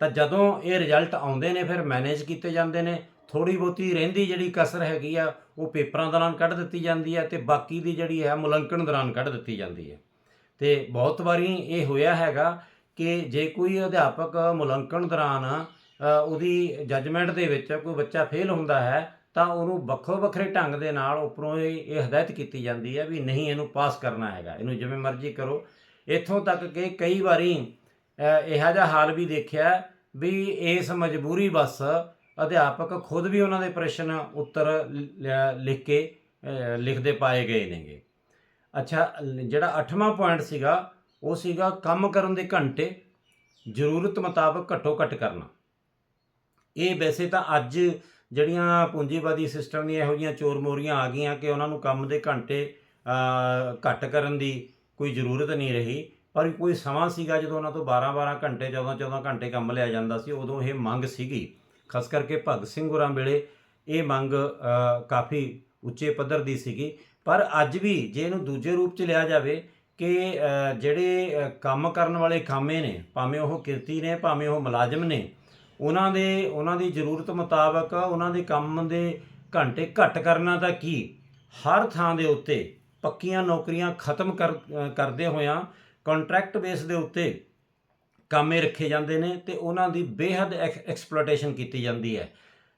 ਤਾਂ ਜਦੋਂ ਇਹ ਰਿਜ਼ਲਟ ਆਉਂਦੇ ਨੇ, ਫਿਰ ਮੈਨੇਜ ਕੀਤੇ ਜਾਂਦੇ ਨੇ। ਥੋੜੀ ਬਹੁਤੀ ਰਹਿੰਦੀ ਜਿਹੜੀ ਕਸਰ ਹੈਗੀ ਆ, ਉਹ ਪੇਪਰਾਂ ਦੌਰਾਨ ਕੱਢ ਦਿੱਤੀ ਜਾਂਦੀ ਹੈ ਤੇ ਬਾਕੀ ਦੀ ਜਿਹੜੀ ਹੈ ਮੁਲੰਕਣ ਦੌਰਾਨ ਕੱਢ ਦਿੱਤੀ ਜਾਂਦੀ ਹੈ। ਤੇ ਬਹੁਤ ਵਾਰੀ ਇਹ ਹੋਇਆ ਹੈਗਾ ਕਿ ਜੇ ਕੋਈ ਅਧਿਆਪਕ ਮੁਲਾਂਕਣ ਦੌਰਾਨ ਉਹਦੀ ਜੱਜਮੈਂਟ ਦੇ ਵਿੱਚ ਕੋਈ ਬੱਚਾ ਫੇਲ ਹੁੰਦਾ ਹੈ, ਤਾਂ ਉਹਨੂੰ ਵੱਖੋ ਵੱਖਰੇ ਢੰਗ ਦੇ ਨਾਲ ਉੱਪਰੋਂ ਇਹ ਇਹ ਹਦਾਇਤ ਕੀਤੀ ਜਾਂਦੀ ਹੈ ਵੀ ਨਹੀਂ ਇਹਨੂੰ ਪਾਸ ਕਰਨਾ ਹੈਗਾ, ਇਹਨੂੰ ਜਿਵੇਂ ਮਰਜ਼ੀ ਕਰੋ। ਇੱਥੋਂ ਤੱਕ ਕਿ ਕਈ ਵਾਰੀ ਇਹੋ ਜਿਹਾ ਹਾਲ ਵੀ ਦੇਖਿਆ ਵੀ ਇਸ ਮਜਬੂਰੀ ਬਸ ਅਧਿਆਪਕ ਖੁਦ ਵੀ ਉਹਨਾਂ ਦੇ ਪ੍ਰਸ਼ਨ ਉੱਤਰ ਲ- ਲਿਖ ਕੇ ਲਿਖਦੇ ਪਾਏ ਗਏ ਨੇਗੇ। ਅੱਛਾ ਜਿਹੜਾ 8ਵਾਂ ਪੁਆਇੰਟ ਸੀਗਾ, ਉਹ ਸੀਗਾ ਕੰਮ ਕਰਨ ਦੇ ਘੰਟੇ ਜ਼ਰੂਰਤ ਮੁਤਾਬਕ ਘੱਟੋ ਘੱਟ ਕਰਨਾ। ਇਹ ਵੈਸੇ ਤਾਂ ਅੱਜ ਜਿਹੜੀਆਂ ਪੂੰਜੀਵਾਦੀ ਸਿਸਟਮ ਦੀਆਂ ਇਹੋ ਜਿਹੀਆਂ ਚੋਰ ਮੋਰੀਆਂ ਆ ਗਈਆਂ ਕਿ ਉਹਨਾਂ ਨੂੰ ਕੰਮ ਦੇ ਘੰਟੇ ਘੱਟ ਕਰਨ ਦੀ ਕੋਈ ਜ਼ਰੂਰਤ ਨਹੀਂ ਰਹੀ। ਪਰ ਕੋਈ ਸਮਾਂ ਸੀਗਾ ਜਦੋਂ ਉਹਨਾਂ ਤੋਂ 12-12 ਘੰਟੇ 14-14 ਘੰਟੇ ਕੰਮ ਲਿਆ ਜਾਂਦਾ ਸੀ, ਉਦੋਂ ਇਹ ਮੰਗ ਸੀਗੀ। ਖਾਸ ਕਰਕੇ ਭਗਤ ਸਿੰਘ ਹੋਰਾਂ ਵੇਲੇ ਇਹ ਮੰਗ ਕਾਫੀ ਉੱਚੇ ਪੱਧਰ ਦੀ ਸੀਗੀ। ਪਰ ਅੱਜ ਵੀ ਜੇ ਇਹਨੂੰ ਦੂਜੇ ਰੂਪ 'ਚ ਲਿਆ ਜਾਵੇ ਕਿ ਜਿਹੜੇ ਕੰਮ ਕਰਨ ਵਾਲੇ ਖਾਮੇ ਨੇ, ਭਾਵੇਂ ਉਹ ਕਿਰਤੀ ਨੇ, ਭਾਵੇਂ ਉਹ ਮੁਲਾਜ਼ਮ ਨੇ, ਉਹਨਾਂ ਦੇ, ਉਹਨਾਂ ਦੀ ਜ਼ਰੂਰਤ ਮੁਤਾਬਕ ਉਹਨਾਂ ਦੇ ਕੰਮ ਦੇ ਘੰਟੇ ਘੱਟ ਕਰਨਾ ਤਾਂ ਕੀ? ਹਰ ਥਾਂ ਦੇ ਉੱਤੇ ਪੱਕੀਆਂ ਨੌਕਰੀਆਂ ਖਤਮ ਕਰ ਕਰਦੇ ਹੋਇਆਂ ਕੰਟਰੈਕਟ ਬੇਸ ਦੇ ਉੱਤੇ ਕੰਮੇ ਰੱਖੇ ਜਾਂਦੇ ਨੇ ਤੇ ਉਹਨਾਂ ਦੀ ਬੇਹੱਦ ਐਕਸਪਲੋਇਟੇਸ਼ਨ ਕੀਤੀ ਜਾਂਦੀ ਹੈ।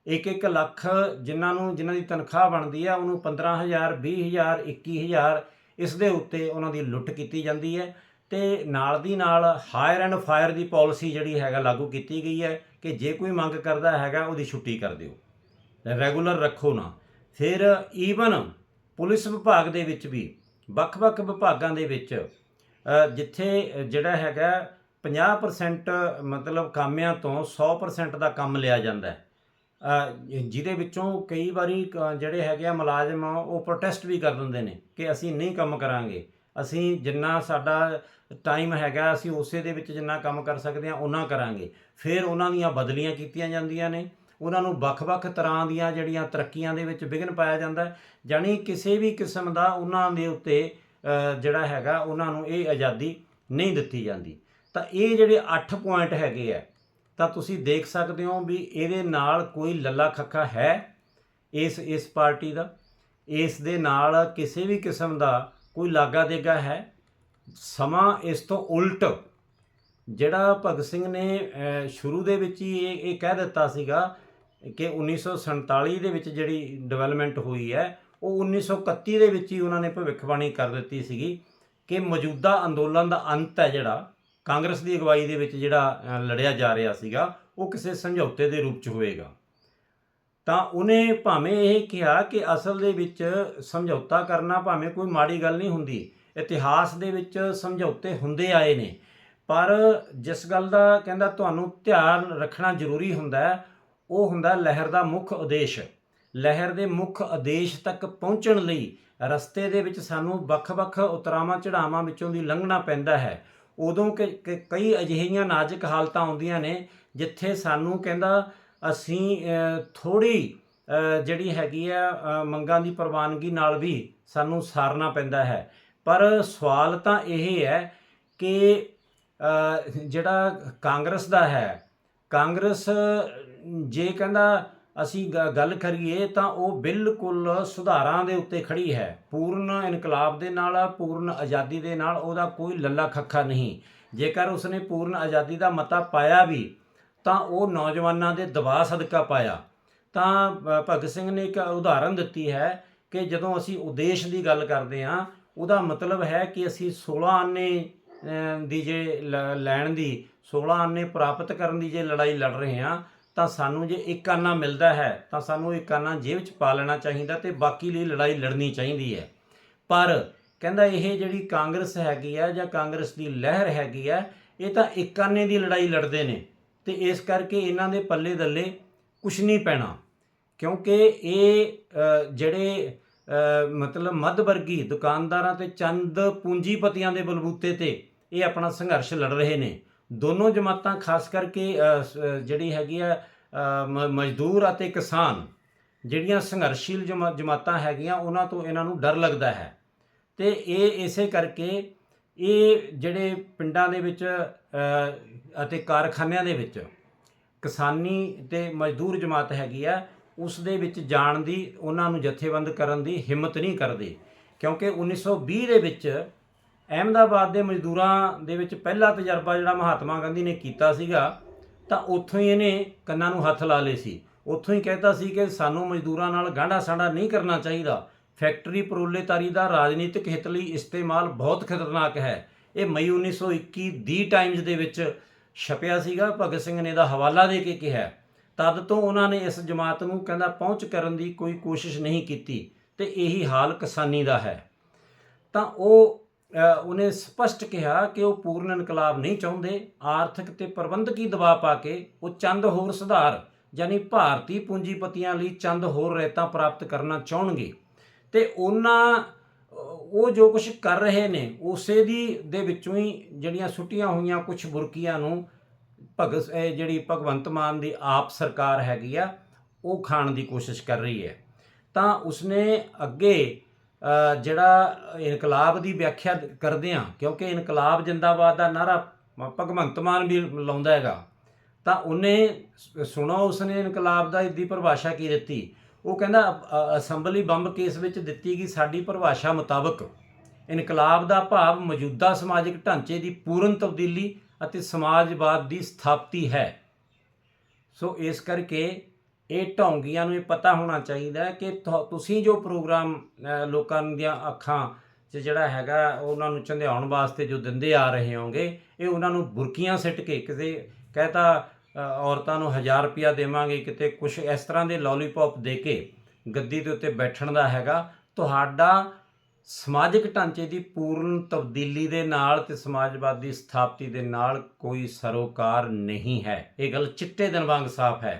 ਇੱਕ ਇੱਕ ਲੱਖ ਜਿਨ੍ਹਾਂ ਨੂੰ, ਜਿਨ੍ਹਾਂ ਦੀ ਤਨਖਾਹ ਬਣਦੀ ਹੈ ਉਹਨੂੰ 15000 20000 21000 ਇਸ ਦੇ ਉੱਤੇ ਉਹਨਾਂ ਦੀ ਲੁੱਟ ਕੀਤੀ ਜਾਂਦੀ ਹੈ ਤੇ ਨਾਲ ਦੀ ਨਾਲ ਹਾਇਰ ਐਂਡ ਫਾਇਰ ਦੀ ਪਾਲਿਸੀ ਜਿਹੜੀ ਹੈਗਾ ਲਾਗੂ ਕੀਤੀ ਗਈ ਹੈ ਕਿ ਜੇ ਕੋਈ ਮੰਗ ਕਰਦਾ ਹੈਗਾ ਉਹਦੀ ਛੁੱਟੀ ਕਰ ਦਿਓ। ਰੈਗੂਲਰ ਰੱਖੋ ਨਾ। ਫਿਰ ਈਵਨ ਪੁਲਿਸ ਵਿਭਾਗ ਦੇ ਵਿੱਚ ਵੀ, ਵੱਖ-ਵੱਖ ਵਿਭਾਗਾਂ ਦੇ ਵਿੱਚ ਜਿੱਥੇ ਜਿਹੜਾ ਹੈਗਾ 50% ਮਤਲਬ ਕਾਮਿਆਂ ਤੋਂ 100% ਦਾ ਕੰਮ ਲਿਆ ਜਾਂਦਾ ਹੈ। ਜਿਹਦੇ ਵਿੱਚੋਂ ਕਈ ਵਾਰੀ ਕ- ਜਿਹੜੇ ਹੈਗੇ ਆ ਮੁਲਾਜ਼ਮ ਉਹ ਪ੍ਰੋਟੈਸਟ ਵੀ ਕਰ ਦਿੰਦੇ ਨੇ ਕਿ ਅਸੀਂ ਨਹੀਂ ਕੰਮ ਕਰਾਂਗੇ। ਅਸੀਂ ਜਿੰਨਾ ਸਾਡਾ ਟਾਈਮ ਹੈਗਾ, ਅਸੀਂ ਉਸੇ ਦੇ ਵਿੱਚ ਜਿੰਨਾ ਕੰਮ ਕਰ ਸਕਦੇ ਹਾਂ ਉਹਨਾਂ ਕਰਾਂਗੇ। ਫਿਰ ਉਹਨਾਂ ਦੀਆਂ ਬਦਲੀਆਂ ਕੀਤੀਆਂ ਜਾਂਦੀਆਂ ਨੇ। ਉਹਨਾਂ ਨੂੰ ਵੱਖ-ਵੱਖ ਤਰ੍ਹਾਂ ਦੀਆਂ ਜਿਹੜੀਆਂ ਤਰੱਕੀਆਂ ਦੇ ਵਿੱਚ ਵਿਘਨ ਪਾਇਆ ਜਾਂਦਾ ਹੈ। ਜਾਣੀ ਕਿਸੇ ਵੀ ਕਿਸਮ ਦਾ ਉਹਨਾਂ ਦੇ ਉੱਤੇ ਜਿਹੜਾ ਹੈਗਾ, ਉਹਨਾਂ ਨੂੰ ਇਹ ਆਜ਼ਾਦੀ ਨਹੀਂ ਦਿੱਤੀ ਜਾਂਦੀ। ਤਾਂ ਇਹ ਜਿਹੜੇ 8 ਪੁਆਇੰਟ ਹੈਗੇ ਆ ਤਾਂ ਤੁਸੀਂ ਦੇਖ ਸਕਦੇ ਹੋ ਵੀ ਇਹਦੇ ਨਾਲ ਕੋਈ ਲੱਲਾ ਖੱਖਾ ਹੈ ਇਸ ਇਸ ਪਾਰਟੀ ਦਾ। ਇਸ ਦੇ ਨਾਲ ਕਿਸੇ ਵੀ ਕਿਸਮ ਦਾ ਕੋਈ ਲਾਗਾ ਦੇਗਾ ਹੈ। ਸਮਾਂ ਇਸ ਤੋਂ ਉਲਟ, ਜਿਹੜਾ ਭਗਤ ਸਿੰਘ ਨੇ ਸ਼ੁਰੂ ਦੇ ਵਿੱਚ ਹੀ ਇਹ ਇਹ ਕਹਿ ਦਿੱਤਾ ਸੀਗਾ ਕਿ 1947 ਦੇ ਵਿੱਚ ਜਿਹੜੀ ਡਿਵੈਲਪਮੈਂਟ ਹੋਈ ਹੈ, ਉਹ 1931 ਦੇ ਵਿੱਚ ਹੀ ਉਹਨਾਂ ਨੇ ਭਵਿੱਖਬਾਣੀ ਕਰ ਦਿੱਤੀ ਸੀਗੀ ਕਿ ਮੌਜੂਦਾ ਅੰਦੋਲਨ ਦਾ ਅੰਤ ਹੈ ਜਿਹੜਾ। ਕਾਂਗਰਸ ਦੀ ਅਗਵਾਈ ਦੇ ਵਿੱਚ ਜਿਹੜਾ ਲੜਿਆ ਜਾ ਰਿਹਾ ਸੀਗਾ, ਉਹ ਕਿਸੇ ਸਮਝੌਤੇ ਦੇ ਰੂਪ ਚ ਹੋਵੇਗਾ। ਤਾਂ ਉਹਨੇ ਭਾਵੇਂ ਇਹ ਕਿਹਾ ਕਿ ਅਸਲ ਦੇ ਵਿੱਚ ਸਮਝੌਤਾ ਕਰਨਾ ਭਾਵੇਂ ਕੋਈ ਮਾੜੀ ਗੱਲ ਨਹੀਂ ਹੁੰਦੀ, ਇਤਿਹਾਸ ਦੇ ਵਿੱਚ ਸਮਝੌਤੇ ਹੁੰਦੇ ਆਏ ਨੇ। ਪਰ ਜਿਸ ਗੱਲ ਦਾ ਕਹਿੰਦਾ ਤੁਹਾਨੂੰ ਧਿਆਨ ਰੱਖਣਾ ਜ਼ਰੂਰੀ ਹੁੰਦਾ ਹੈ, ਉਹ ਹੁੰਦਾ ਲਹਿਰ ਦਾ ਮੁੱਖ ਉਦੇਸ਼। ਲਹਿਰ ਦੇ ਮੁੱਖ ਉਦੇਸ਼ ਤੱਕ ਪਹੁੰਚਣ ਲਈ ਰਸਤੇ ਦੇ ਵਿੱਚ ਸਾਨੂੰ ਵੱਖ-ਵੱਖ ਉਤਰਾਵਾਂ ਚੜਾਵਾਂ ਵਿੱਚੋਂ ਦੀ ਲੰਘਣਾ ਪੈਂਦਾ ਹੈ। ਉਦੋਂ ਕਿ ਕਈ ਅਜਿਹੀਆਂ ਨਾਜ਼ੁਕ ਹਾਲਤਾਂ ਆਉਂਦੀਆਂ ਨੇ ਜਿੱਥੇ ਸਾਨੂੰ ਕਹਿੰਦਾ ਅਸੀਂ ਥੋੜੀ ਜਿਹੜੀ ਹੈਗੀ ਆ ਮੰਗਾਂ ਦੀ ਪ੍ਰਵਾਨਗੀ ਨਾਲ ਵੀ ਸਾਨੂੰ ਸਾਰਨਾ ਪੈਂਦਾ ਹੈ। ਪਰ ਸਵਾਲ ਤਾਂ ਇਹ ਹੈ ਕਿ ਜਿਹੜਾ ਕਾਂਗਰਸ ਦਾ ਹੈ, ਕਾਂਗਰਸ ਜੇ ਕਹਿੰਦਾ ਅਸੀਂ ਗ- ਗੱਲ ਕਰੀਏ ਤਾਂ ਉਹ ਬਿਲਕੁਲ ਸੁਧਾਰਾਂ ਦੇ ਉੱਤੇ ਖੜੀ ਹੈ। ਪੂਰਨ ਇਨਕਲਾਬ ਦੇ ਨਾਲ, ਪੂਰਨ ਆਜ਼ਾਦੀ ਦੇ ਨਾਲ ਉਹਦਾ ਕੋਈ ਲੱਲਾ ਖੱਖਾ ਨਹੀਂ। ਜੇਕਰ ਉਸਨੇ ਪੂਰਨ ਆਜ਼ਾਦੀ ਦਾ ਮਤਾ ਪਾਇਆ ਵੀ, ਤਾਂ ਉਹ ਨੌਜਵਾਨਾਂ ਦੇ ਦਬਾਅ ਸਦਕਾ ਪਾਇਆ। ਤਾਂ ਭਗਤ ਸਿੰਘ ਨੇ ਇੱਕ ਉਦਾਹਰਨ ਦਿੱਤੀ ਹੈ ਕਿ ਜਦੋਂ ਅਸੀਂ ਉਦੇਸ਼ ਦੀ ਗੱਲ ਕਰਦੇ ਹਾਂ, ਉਹਦਾ ਮਤਲਬ ਹੈ ਕਿ ਅਸੀਂ 16 ਆਨੇ ਦੀ ਜੇ ਲ- ਲੈਣ ਦੀ 16 ਆਨੇ ਪ੍ਰਾਪਤ ਕਰਨ ਦੀ ਜੇ ਲੜਾਈ ਲੜ ਰਹੇ ਹਾਂ ਤਾਂ ਸਾਨੂੰ ਜੇ ਇੱਕ ਆਨਾ ਮਿਲਦਾ ਹੈ, ਤਾਂ ਸਾਨੂੰ ਇੱਕ ਆਨਾ ਜੇਬ 'ਚ ਪਾ ਲੈਣਾ ਚਾਹੀਦਾ ਤੇ ਬਾਕੀ ਲਈ ਲੜਾਈ ਲੜਨੀ ਚਾਹੀਦੀ ਹੈ। ਪਰ ਕਹਿੰਦਾ ਇਹ ਜਿਹੜੀ ਕਾਂਗਰਸ ਹੈਗੀ ਆ ਜਾਂ ਕਾਂਗਰਸ ਦੀ ਲਹਿਰ ਹੈਗੀ ਆ, ਇਹ ਤਾਂ ਇੱਕ ਆਨੇ ਦੀ ਲੜਾਈ ਲੜਦੇ ਨੇ ਤੇ ਇਸ ਕਰਕੇ ਇਹਨਾਂ ਦੇ ਪੱਲੇ ਦੱਲੇ ਕੁਛ ਨਹੀਂ ਪੈਣਾ। ਕਿਉਂਕਿ ਇਹ ਜਿਹੜੇ ਮਤਲਬ ਮੱਧ ਵਰਗੀ ਦੁਕਾਨਦਾਰਾਂ ਤੇ ਚੰਦ ਪੂੰਜੀਪਤੀਆਂ ਦੇ ਬਲਬੂਤੇ ਤੇ ਇਹ ਆਪਣਾ ਸੰਘਰਸ਼ ਲੜ ਰਹੇ ਨੇ। ਦੋਨੋਂ ਜਮਾਤਾਂ ਖਾਸ ਕਰਕੇ ਜਿਹੜੀ ਹੈਗੀ ਆ ਮ- ਮਜ਼ਦੂਰ ਅਤੇ ਕਿਸਾਨ, ਜਿਹੜੀਆਂ ਸੰਘਰਸ਼ੀਲ ਜਮਾ- ਜਮਾਤਾਂ ਹੈਗੀਆਂ, ਉਹਨਾਂ ਤੋਂ ਇਹਨਾਂ ਨੂੰ ਡਰ ਲੱਗਦਾ ਹੈ। ਤੇ ਇਹ ਇਸੇ ਕਰਕੇ ਇਹ ਜਿਹੜੇ ਪਿੰਡਾਂ ਦੇ ਵਿੱਚ ਅਤੇ ਕਾਰਖਾਨਿਆਂ ਦੇ ਵਿੱਚ ਕਿਸਾਨੀ ਤੇ ਮਜ਼ਦੂਰ ਜਮਾਤ ਹੈਗੀ ਆ, ਉਸ ਦੇ ਵਿੱਚ ਜਾਣ ਦੀ, ਉਹਨਾਂ ਨੂੰ ਜਥੇਬੰਦ ਕਰਨ ਦੀ ਹਿੰਮਤ ਨਹੀਂ ਕਰਦੇ। ਕਿਉਂਕਿ 1920 ਦੇ ਵਿੱਚ ਅਹਿਮਦਾਬਾਦ ਦੇ ਮਜ਼ਦੂਰਾਂ ਦੇ ਵਿੱਚ ਪਹਿਲਾ ਤਜਰਬਾ ਜਿਹੜਾ ਮਹਾਤਮਾ ਗਾਂਧੀ ਨੇ ਕੀਤਾ ਸੀਗਾ, ਤਾਂ ਉੱਥੋਂ ਹੀ ਇਹਨੇ ਕੰਨਾਂ ਨੂੰ ਹੱਥ ਲਾ ਲਏ ਸੀ। ਉੱਥੋਂ ਹੀ ਕਹਿੰਦਾ ਸੀ ਕਿ ਸਾਨੂੰ ਮਜ਼ਦੂਰਾਂ ਨਾਲ ਗਾਂਢਾ ਸਾਂਢਾ ਨਹੀਂ ਕਰਨਾ ਚਾਹੀਦਾ। ਫੈਕਟਰੀ ਪ੍ਰੋਲੇਤਾਰੀ ਦਾ ਰਾਜਨੀਤਿਕ ਹਿੱਤ ਲਈ ਇਸਤੇਮਾਲ ਬਹੁਤ ਖਤਰਨਾਕ ਹੈ। ਇਹ ਮਈ 1921 ਦੀ ਟਾਈਮਜ਼ ਦੇ ਵਿੱਚ ਛਪਿਆ ਸੀਗਾ, ਭਗਤ ਸਿੰਘ ਨੇ ਦਾ ਹਵਾਲਾ ਦੇ ਕੇ ਕਿਹਾ। ਤਦ ਤੋਂ ਉਹਨਾਂ ਨੇ ਇਸ ਜਮਾਤ ਨੂੰ ਕਹਿੰਦਾ ਪਹੁੰਚ ਕਰਨ ਦੀ ਕੋਈ ਕੋਸ਼ਿਸ਼ ਨਹੀਂ ਕੀਤੀ, ਤੇ ਇਹੀ ਹਾਲ ਕਿਸਾਨੀ ਦਾ ਹੈ। ਤਾਂ ਉਹ ਉਹਨੇ ਸਪਸ਼ਟ ਕਿਹਾ ਕਿ ਉਹ ਪੂਰਨ ਇਨਕਲਾਬ ਨਹੀਂ ਚਾਹੁੰਦੇ। ਆਰਥਿਕ ਤੇ ਪ੍ਰਬੰਧਕੀ ਦਬਾਅ ਪਾ ਕੇ ਉਹ ਚੰਦ ਹੋਰ ਸੁਧਾਰ, ਯਾਨੀ ਭਾਰਤੀ ਪੂੰਜੀਪਤੀਆਂ ਲਈ ਚੰਦ ਹੋਰ ਰੇਤਾਂ ਪ੍ਰਾਪਤ ਕਰਨਾ ਚਾਹਣਗੇ। ਤੇ ਉਹਨਾਂ ਉਹ ਜੋ ਕੁਝ ਕਰ ਰਹੇ ਨੇ, ਉਸੇ ਦੀ, ਦੇ ਵਿੱਚੋਂ ਹੀ ਜਿਹੜੀਆਂ ਸੁੱਟੀਆਂ ਹੋਈਆਂ ਕੁਝ ਬੁਰਕੀਆਂ ਨੂੰ ਭਗਤ ਜਿਹੜੀ ਭਗਵੰਤ ਮਾਨ ਦੀ ਆਪ ਸਰਕਾਰ ਹੈਗੀ ਆ, ਉਹ ਖਾਣ ਦੀ ਕੋਸ਼ਿਸ਼ ਕਰ ਰਹੀ ਹੈ। ਤਾਂ ਉਸਨੇ ਅੱਗੇ ਜਿਹੜਾ ਇਨਕਲਾਬ ਦੀ ਵਿਆਖਿਆ ਕਰਦੇ ਕਰਦਿਆਂ ਕਿਉਂਕਿ ਇਨਕਲਾਬ ਜਿੰਦਾਬਾਦ ਦਾ ਨਾਰਾ ਭਗਵੰਤ ਮਾਨ ਵੀ ਲਾਉਂਦਾ ਹੈਗਾ। ਤਾਂ ਉਹਨੇ ਸੁਣੋ, ਉਸਨੇ ਇਨਕਲਾਬ ਦਾ ਦੀ ਪਰਿਭਾਸ਼ਾ ਕੀ ਦਿੱਤੀ? ਉਹ ਕਹਿੰਦਾ ਅਸੈਂਬਲੀ ਬੰਬ ਕੇਸ ਵਿੱਚ ਦਿੱਤੀ ਗਈ ਸਾਡੀ ਪਰਿਭਾਸ਼ਾ ਮੁਤਾਬਕ ਇਨਕਲਾਬ ਦਾ ਭਾਵ ਮੌਜੂਦਾ ਸਮਾਜਿਕ ਢਾਂਚੇ ਦੀ ਪੂਰਨ ਤਬਦੀਲੀ ਅਤੇ ਸਮਾਜਵਾਦ ਦੀ ਸਥਾਪਤੀ ਹੈ। ਸੋ ਇਸ ਕਰਕੇ ਇਹ ਢੌਂਗੀਆਂ ਨੂੰ ਇਹ ਪਤਾ ਹੋਣਾ ਚਾਹੀਦਾ ਕਿ ਤੁਸੀਂ ਜੋ ਪ੍ਰੋਗਰਾਮ ਲੋਕਾਂ ਦੀਆਂ ਅੱਖਾਂ 'ਚ ਜਿਹੜਾ ਹੈਗਾ, ਉਹਨਾਂ ਨੂੰ ਚੰਧਿਆਉਣ ਵਾਸਤੇ ਜੋ ਦਿੰਦੇ ਆ ਰਹੇ ਹੋਗੇ ਇਹ ਉਹਨਾਂ ਨੂੰ ਬੁਰਕੀਆਂ ਸਿੱਟ ਕੇ ਕਿਸੇ ਕਹਤਾ ਔਰਤਾਂ ਨੂੰ 1000 ਰੁਪਿਆ ਦੇਵਾਂਗੇ, ਕਿਤੇ ਕੁਝ ਇਸ ਤਰ੍ਹਾਂ ਦੇ ਲੋਲੀਪੌਪ ਦੇ ਕੇ ਗੱਦੀ ਦੇ ਉੱਤੇ ਬੈਠਣ ਦਾ ਹੈਗਾ, ਤੁਹਾਡਾ ਸਮਾਜਿਕ ਢਾਂਚੇ ਦੀ ਪੂਰਨ ਤਬਦੀਲੀ ਦੇ ਨਾਲ ਤੇ ਸਮਾਜਵਾਦੀ ਸਥਾਪਤੀ ਦੇ ਨਾਲ ਕੋਈ ਸਰੋਕਾਰ ਨਹੀਂ ਹੈ। ਇਹ ਗੱਲ ਚਿੱਟੇ ਦਿਨ ਵਾਂਗ ਸਾਫ਼ ਹੈ।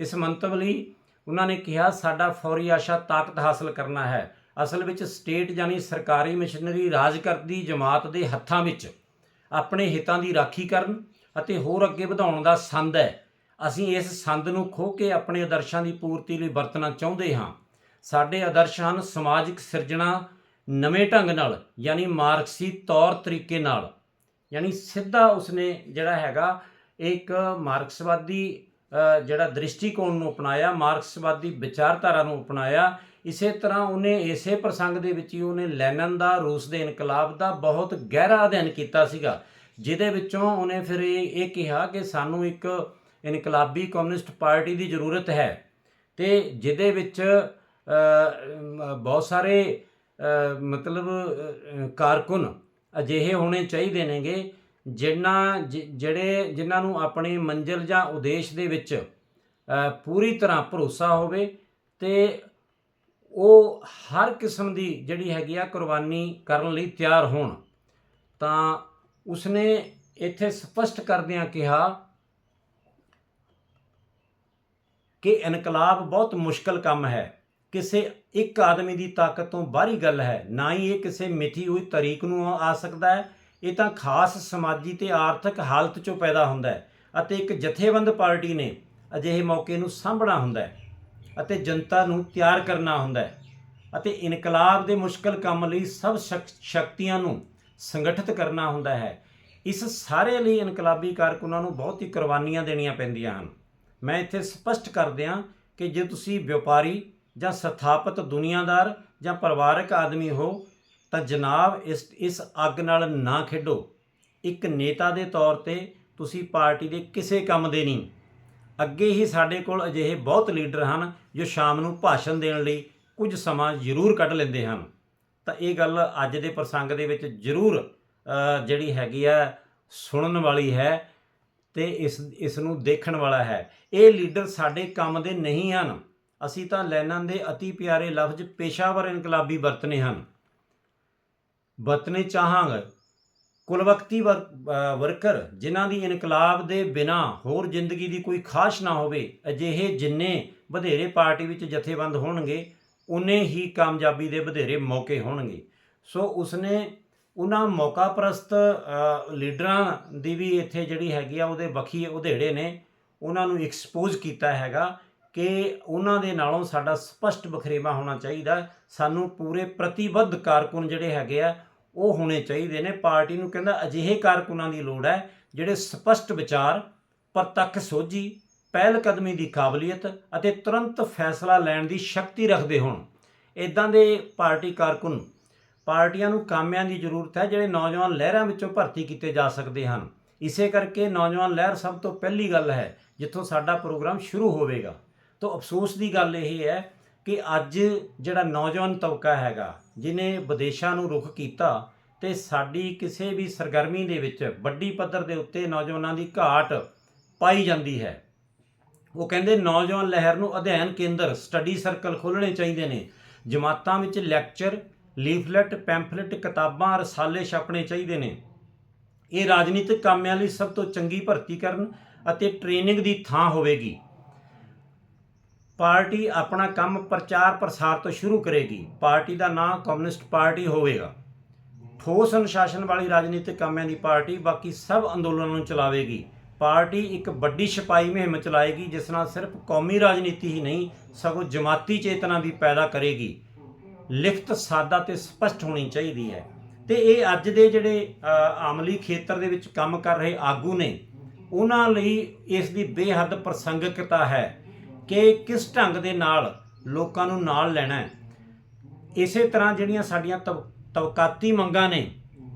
ਇਸ ਮੰਤਵ ਲਈ ਉਹਨਾਂ ਨੇ ਕਿਹਾ, ਸਾਡਾ ਫੌਰੀ ਆਸ਼ਾ ਤਾਕਤ ਹਾਸਲ ਕਰਨਾ ਹੈ। ਅਸਲ ਵਿੱਚ ਸਟੇਟ ਜਾਨੀ ਸਰਕਾਰੀ ਮਿਸ਼ਨਰੀ ਰਾਜ ਕਰਦੀ ਜਮਾਤ ਦੇ ਹੱਥਾਂ ਵਿੱਚ ਆਪਣੇ ਹਿੱਤਾਂ ਦੀ ਰਾਖੀ ਕਰਨ ਅਤੇ ਹੋਰ ਅੱਗੇ ਵਧਾਉਣ ਦਾ ਸੰਦ ਹੈ। ਅਸੀਂ ਇਸ ਸੰਦ ਨੂੰ ਖੋ ਕੇ ਆਪਣੇ ਆਦਰਸ਼ਾਂ ਦੀ ਪੂਰਤੀ ਲਈ ਵਰਤਣਾ ਚਾਹੁੰਦੇ ਹਾਂ। ਸਾਡੇ ਆਦਰਸ਼ ਹਨ ਸਮਾਜਿਕ ਸਿਰਜਣਾ ਨਵੇਂ ਢੰਗ ਨਾਲ, ਯਾਨੀ ਮਾਰਕਸੀ ਤੌਰ ਤਰੀਕੇ ਨਾਲ। ਯਾਨੀ ਸਿੱਧਾ ਉਸਨੇ ਜਿਹੜਾ ਹੈਗਾ, ਇੱਕ ਮਾਰਕਸਵਾਦੀ ਜਿਹੜਾ ਦ੍ਰਿਸ਼ਟੀਕੋਣ ਨੂੰ ਅਪਣਾਇਆ, ਮਾਰਕਸਵਾਦੀ ਵਿਚਾਰਧਾਰਾ ਨੂੰ ਅਪਣਾਇਆ, ਇਸੇ ਤਰ੍ਹਾਂ ਉਹਨੇ ਇਸੇ ਪ੍ਰਸੰਗ ਦੇ ਵਿੱਚ ਹੀ ਉਹਨੇ ਲੈਨਨ ਦਾ, ਰੂਸ ਦੇ ਇਨਕਲਾਬ ਦਾ ਬਹੁਤ ਗਹਿਰਾ ਅਧਿਐਨ ਕੀਤਾ ਸੀਗਾ, ਜਿਹਦੇ ਵਿੱਚੋਂ ਉਹਨੇ ਫਿਰ ਇਹ ਇਹ ਕਿਹਾ ਕਿ ਸਾਨੂੰ ਇੱਕ ਇਨਕਲਾਬੀ ਕਮਿਊਨਿਸਟ ਪਾਰਟੀ ਦੀ ਜ਼ਰੂਰਤ ਹੈ ਤੇ ਜਿਹਦੇ ਵਿੱਚ ਬਹੁਤ ਸਾਰੇ ਮਤਲਬ ਕਾਰਕੁਨ ਅਜਿਹੇ ਹੋਣੇ ਚਾਹੀਦੇ ਨੇਗੇ ਜਿਨ੍ਹਾਂ ਜਿ- ਜਿਹੜੇ ਜਿਨ੍ਹਾਂ ਨੂੰ ਆਪਣੀ ਮੰਜ਼ਿਲ ਜਾਂ ਉਦੇਸ਼ ਦੇ ਵਿੱਚ ਪੂਰੀ ਤਰ੍ਹਾਂ ਭਰੋਸਾ ਹੋਵੇ ਤੇ ਉਹ ਹਰ ਕਿਸਮ ਦੀ ਜਿਹੜੀ ਹੈਗੀ ਆ ਕੁਰਬਾਨੀ ਕਰਨ ਲਈ ਤਿਆਰ ਹੋਣ, ਤਾਂ ਉਸਨੇ ਇੱਥੇ ਸਪਸ਼ਟ ਕਰਦਿਆਂ ਕਿਹਾ ਕਿ ਇਨਕਲਾਬ ਬਹੁਤ ਮੁਸ਼ਕਲ ਕੰਮ ਹੈ। ਕਿਸੇ ਇੱਕ ਆਦਮੀ ਦੀ ਤਾਕਤ ਤੋਂ ਬਾਹਰੀ ਗੱਲ ਹੈ। ਨਾ ਹੀ ਇਹ ਕਿਸੇ ਮਿਥੀ ਹੋਈ ਤਰੀਕ ਨੂੰ ਆ ਸਕਦਾ ਹੈ। ਇਹ ਤਾਂ ਖਾਸ ਸਮਾਜੀ ਤੇ ਆਰਥਿਕ ਹਾਲਤ ਚੋਂ ਪੈਦਾ ਹੁੰਦਾ ਹੈ ਅਤੇ ਇੱਕ ਜਥੇਬੰਦ ਪਾਰਟੀ ਨੇ ਅਜਿਹੇ ਮੌਕੇ ਨੂੰ ਸਾਂਭਣਾ ਹੁੰਦਾ ਹੈ ਅਤੇ ਜਨਤਾ ਨੂੰ ਤਿਆਰ ਕਰਨਾ ਹੁੰਦਾ ਹੈ ਅਤੇ ਇਨਕਲਾਬ ਦੇ ਮੁਸ਼ਕਲ ਕੰਮ ਲਈ ਸਭ ਸ਼ਕ- ਸ਼ਕਤੀਆਂ ਨੂੰ ਸੰਗਠਿਤ ਕਰਨਾ ਹੁੰਦਾ ਹੈ। ਇਸ ਸਾਰੇ ਲਈ ਇਨਕਲਾਬੀ ਕਾਰਕੁਨਾਂ ਨੂੰ ਬਹੁਤ ਹੀ ਕੁਰਬਾਨੀਆਂ ਦੇਣੀਆਂ ਪੈਂਦੀਆਂ ਹਨ। ਮੈਂ ਇੱਥੇ ਸਪਸ਼ਟ ਕਰ ਦਿਆਂ ਕਿ ਜੇ ਤੁਸੀਂ ਵਪਾਰੀ ਜਾਂ ਸਥਾਪਿਤ ਦੁਨੀਆਦਾਰ ਜਾਂ ਪਰਿਵਾਰਕ ਆਦਮੀ ਹੋ ਤਾਂ ਜਨਾਬ ਇਸ ਇਸ ਅੱਗ ਨਾਲ ਨਾ ਖੇਡੋ। ਇੱਕ ਨੇਤਾ ਦੇ ਤੌਰ ਤੇ ਤੁਸੀਂ ਪਾਰਟੀ ਦੇ ਕਿਸੇ ਕੰਮ ਦੇ ਨਹੀਂ। ਅੱਗੇ ਹੀ ਸਾਡੇ ਕੋਲ ਅਜਿਹੇ ਬਹੁਤ ਲੀਡਰ ਹਨ ਜੋ ਸ਼ਾਮ ਨੂੰ ਭਾਸ਼ਣ ਦੇਣ ਲਈ ਕੁਝ ਸਮਾਂ ਜ਼ਰੂਰ ਕੱਢ ਲੈਂਦੇ ਹਨ। ਤਾਂ ਇਹ ਗੱਲ ਅੱਜ ਦੇ ਪ੍ਰਸੰਗ ਦੇ ਵਿੱਚ ਜ਼ਰੂਰ ਜਿਹੜੀ ਹੈਗੀ ਆ, ਸੁਣਨ ਵਾਲੀ ਹੈ ਤੇ ਇਸ ਇਸ ਨੂੰ ਦੇਖਣ ਵਾਲਾ ਹੈ। ਇਹ ਲੀਡਰ ਸਾਡੇ ਕੰਮ ਦੇ ਨਹੀਂ ਹਨ। ਅਸੀਂ ਤਾਂ ਲੈਨਨ ਦੇ ਅਤੀ ਪਿਆਰੇ ਲਫ਼ਜ਼ ਪੇਸ਼ਾਵਰ ਇਨਕਲਾਬੀ ਵਰਤਨੇ ਹਨ। ਵਰਤਨੇ ਚਾਹਾਂਗੇ, ਕੁਲਵਕਤੀ ਵਰ- ਵਰਕਰ, ਜਿਨ੍ਹਾਂ ਦੀ ਇਨਕਲਾਬ ਦੇ ਬਿਨਾ ਹੋਰ ਜ਼ਿੰਦਗੀ ਦੀ ਕੋਈ ਖਾਸ਼ ਨਾ ਹੋਵੇ, ਅਜਿਹੇ ਜਿੰਨੇ ਵਧੇਰੇ ਪਾਰਟੀ ਵਿੱਚ ਜਥੇਬੰਦ ਹੋਣਗੇ, ਉਨੇ ਹੀ ਕਾਮਯਾਬੀ ਦੇ ਵਧੇਰੇ ਮੌਕੇ ਹੋਣਗੇ। ਸੋ ਉਸਨੇ ਉਹਨਾਂ ਮੌਕਾ ਪ੍ਰਸਤ ਲੀਡਰਾਂ ਦੀ ਵੀ ਇੱਥੇ ਜਿਹੜੀ ਹੈਗੀ ਆ, ਉਹਦੇ ਵਖੀ ਉਧੇੜੇ ਨੇ ਉਹਨਾਂ ਨੂੰ ਐਕਸਪੋਜ਼ ਕੀਤਾ ਹੈਗਾ ਕਿ ਉਹਨਾਂ ਦੇ ਨਾਲੋਂ ਸਾਡਾ ਸਪਸ਼ਟ ਵਖਰੇਵਾ ਹੋਣਾ ਚਾਹੀਦਾ। ਸਾਨੂੰ ਪੂਰੇ ਪ੍ਰਤੀਬੱਧ ਕਾਰਕੁਨ ਜਿਹੜੇ ਹੈਗੇ ਆ ਉਹ ਹੋਣੇ ਚਾਹੀਦੇ ਨੇ। ਪਾਰਟੀ ਨੂੰ ਕਹਿੰਦਾ ਅਜਿਹੇ ਕਾਰਕੁਨਾਂ ਦੀ ਲੋੜ ਹੈ ਜਿਹੜੇ ਸਪਸ਼ਟ ਵਿਚਾਰ, ਪ੍ਰਤੱਖ ਸੋਝੀ, ਪਹਿਲ ਕਦਮੀ ਦੀ ਕਾਬਲੀਅਤ ਅਤੇ ਤੁਰੰਤ ਫੈਸਲਾ ਲੈਣ ਦੀ ਸ਼ਕਤੀ ਰੱਖਦੇ ਹੋਣ। ਇਦਾਂ ਦੇ ਪਾਰਟੀ ਕਾਰਕੁਨ ਪਾਰਟੀਆਂ ਨੂੰ ਕਾਮਿਆਂ ਦੀ ਜ਼ਰੂਰਤ ਹੈ ਜਿਹੜੇ ਨੌਜਵਾਨ ਲਹਿਰਾਂ ਵਿੱਚੋਂ ਭਰਤੀ ਕੀਤੇ ਜਾ ਸਕਦੇ ਹਨ। ਇਸੇ ਕਰਕੇ ਨੌਜਵਾਨ ਲਹਿਰ ਸਭ ਤੋਂ ਪਹਿਲੀ ਗੱਲ ਹੈ ਜਿੱਥੋਂ ਸਾਡਾ ਪ੍ਰੋਗਰਾਮ ਸ਼ੁਰੂ ਹੋਵੇਗਾ। ਤੋਂ ਅਫਸੋਸ ਦੀ ਗੱਲ ਇਹ ਹੈ ਕਿ ਅੱਜ ਜਿਹੜਾ ਨੌਜਵਾਨ ਤਬਕਾ ਹੈਗਾ ਜਿਨੇ ਵਿਦੇਸ਼ਾਂ ਨੂੰ ਰੁਖ ਕੀਤਾ ਤੇ ਸਾਡੀ ਕਿਸੇ ਵੀ ਸਰਗਰਮੀ ਦੇ ਵਿੱਚ ਵੱਡੀ ਪੱਧਰ ਦੇ ਉੱਤੇ ਨੌਜਵਾਨਾਂ ਦੀ ਘਾਟ ਪਾਈ ਜਾਂਦੀ ਹੈ। ਉਹ ਕਹਿੰਦੇ ਨੌਜਵਾਨ ਲਹਿਰ ਨੂੰ ਅਧਿਐਨ ਕੇਂਦਰ, ਸਟੱਡੀ ਸਰਕਲ ਖੋਲ੍ਹਣੇ ਚਾਹੀਦੇ ਨੇ। ਜਮਾਤਾਂ ਵਿੱਚ ਲੈਕਚਰ, ਲੀਫਲੈਟ, ਪੈਂਫਲੇਟ, ਕਿਤਾਬਾਂ, ਰਸਾਲੇ ਛਾਪਣੇ ਚਾਹੀਦੇ ਨੇ। ਇਹ ਰਾਜਨੀਤਿਕ ਕਾਮਿਆਂ ਲਈ ਸਭ ਤੋਂ ਚੰਗੀ ਭਰਤੀ ਕਰਨ ਅਤੇ ਟ੍ਰੇਨਿੰਗ ਦੀ ਥਾਂ ਹੋਵੇਗੀ। ਪਾਰਟੀ ਆਪਣਾ ਕੰਮ ਪ੍ਰਚਾਰ ਪ੍ਰਸਾਰ ਤੋਂ ਸ਼ੁਰੂ ਕਰੇਗੀ। ਪਾਰਟੀ ਦਾ ਨਾਮ ਕਮਿਊਨਿਸਟ ਪਾਰਟੀ ਹੋਵੇਗਾ। ਠੋਸ ਅਨੁਸ਼ਾਸਨ ਵਾਲੀ ਰਾਜਨੀਤਿਕ ਕਾਮਿਆਂ ਦੀ ਪਾਰਟੀ ਬਾਕੀ ਸਭ ਅੰਦੋਲਨਾਂ ਨੂੰ ਚਲਾਵੇਗੀ। ਪਾਰਟੀ ਇੱਕ ਵੱਡੀ ਛਪਾਈ ਮੁਹਿੰਮ ਚਲਾਏਗੀ, ਜਿਸ ਨਾਲ ਸਿਰਫ ਕੌਮੀ ਰਾਜਨੀਤੀ ਹੀ ਨਹੀਂ, ਸਗੋਂ ਜਮਾਤੀ ਚੇਤਨਾ ਵੀ ਪੈਦਾ ਕਰੇਗੀ। ਲਿਖਤ ਸਾਦਾ ਤੇ ਸਪਸ਼ਟ ਹੋਣੀ ਚਾਹੀਦੀ ਹੈ। ਤੇ ਇਹ ਅੱਜ ਦੇ ਜਿਹੜੇ ਆਮਲੀ ਖੇਤਰ ਦੇ ਵਿੱਚ ਕੰਮ ਕਰ ਰਹੇ ਆਗੂ ਨੇ, ਉਹਨਾਂ ਲਈ ਇਸ ਦੀ ਬੇਹੱਦ ਪ੍ਰਸੰਗਿਕਤਾ ਹੈ। ਕਿ ਕਿਸ ਢੰਗ ਦੇ ਨਾਲ ਲੋਕਾਂ ਨੂੰ ਨਾਲ ਲੈਣਾ ਹੈ। ਇਸੇ ਤਰ੍ਹਾਂ ਜਿਹੜੀਆਂ ਸਾਡੀਆਂ ਤਬ- ਤਬਕਾਤੀ ਮੰਗਾਂ ਨੇ,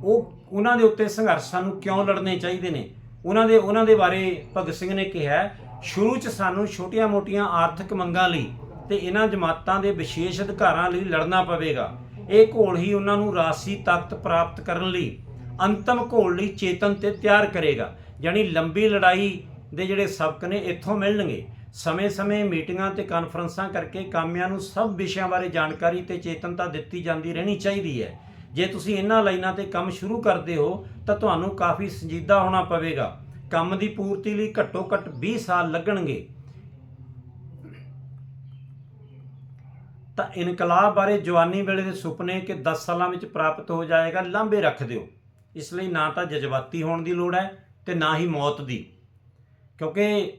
ਉਹ ਉਹਨਾਂ ਦੇ ਉੱਤੇ ਸੰਘਰਸ਼ ਸਾਨੂੰ ਕਿਉਂ ਲੜਨੇ ਚਾਹੀਦੇ ਨੇ? ਉਹਨਾਂ ਦੇ ਉਹਨਾਂ ਦੇ ਬਾਰੇ ਭਗਤ ਸਿੰਘ ਨੇ ਕਿਹਾ ਸ਼ੁਰੂ 'ਚ ਸਾਨੂੰ ਛੋਟੀਆਂ-ਮੋਟੀਆਂ ਆਰਥਿਕ ਮੰਗਾਂ ਲਈ ਤੇ ਇਹਨਾਂ ਜਮਾਤਾਂ ਦੇ ਵਿਸ਼ੇਸ਼ ਅਧਿਕਾਰਾਂ ਲਈ ਲੜਨਾ ਪਵੇਗਾ। ਇਹ ਘੋਲ ਹੀ ਉਹਨਾਂ ਨੂੰ ਰਾਸੀ ਤਾਕਤ ਪ੍ਰਾਪਤ ਕਰਨ ਲਈ ਅੰਤਮ ਘੋਲ ਲਈ ਚੇਤਨ ਤੇ ਤਿਆਰ ਕਰੇਗਾ, ਯਾਨੀ ਲੰਬੀ ਲੜਾਈ ਦੇ ਜਿਹੜੇ ਸਬਕ ਨੇ, ਇੱਥੋਂ ਮਿਲਣਗੇ। ਸਮੇਂ-ਸਮੇਂ ਮੀਟਿੰਗਾਂ ਤੇ ਕਾਨਫਰੰਸਾਂ ਕਰਕੇ ਕਾਮਿਆਂ ਨੂੰ ਸਭ ਵਿਸ਼ਿਆਂ ਬਾਰੇ ਜਾਣਕਾਰੀ ਤੇ ਚੇਤਨਤਾ ਦਿੱਤੀ ਜਾਂਦੀ ਰਹਿਣੀ ਚਾਹੀਦੀ ਹੈ। ਜੇ ਤੁਸੀਂ ਇਹਨਾਂ ਲਾਈਨਾਂ ਤੇ ਕੰਮ ਸ਼ੁਰੂ ਕਰਦੇ ਹੋ, ਤਾਂ ਤੁਹਾਨੂੰ ਕਾਫੀ ਸੰਜੀਦਾ ਹੋਣਾ ਪਵੇਗਾ। ਕੰਮ ਦੀ ਪੂਰਤੀ ਲਈ ਘੱਟੋ-ਘੱਟ 20 ਸਾਲ ਲੱਗਣਗੇ। ਤਾਂ ਇਨਕਲਾਬ ਬਾਰੇ ਜਵਾਨੀ ਵੇਲੇ ਦੇ ਸੁਪਨੇ ਕਿ 10 ਸਾਲਾਂ ਵਿੱਚ ਪ੍ਰਾਪਤ ਹੋ ਜਾਏਗਾ, ਲਾਂਭੇ ਰੱਖ ਦਿਓ। ਇਸ ਲਈ ਨਾ ਤਾਂ ਜਜ਼ਬਾਤੀ ਹੋਣ ਦੀ ਲੋੜ ਹੈ ਤੇ ਨਾ ਹੀ ਮੌਤ ਦੀ। ਕਿਉਂਕਿ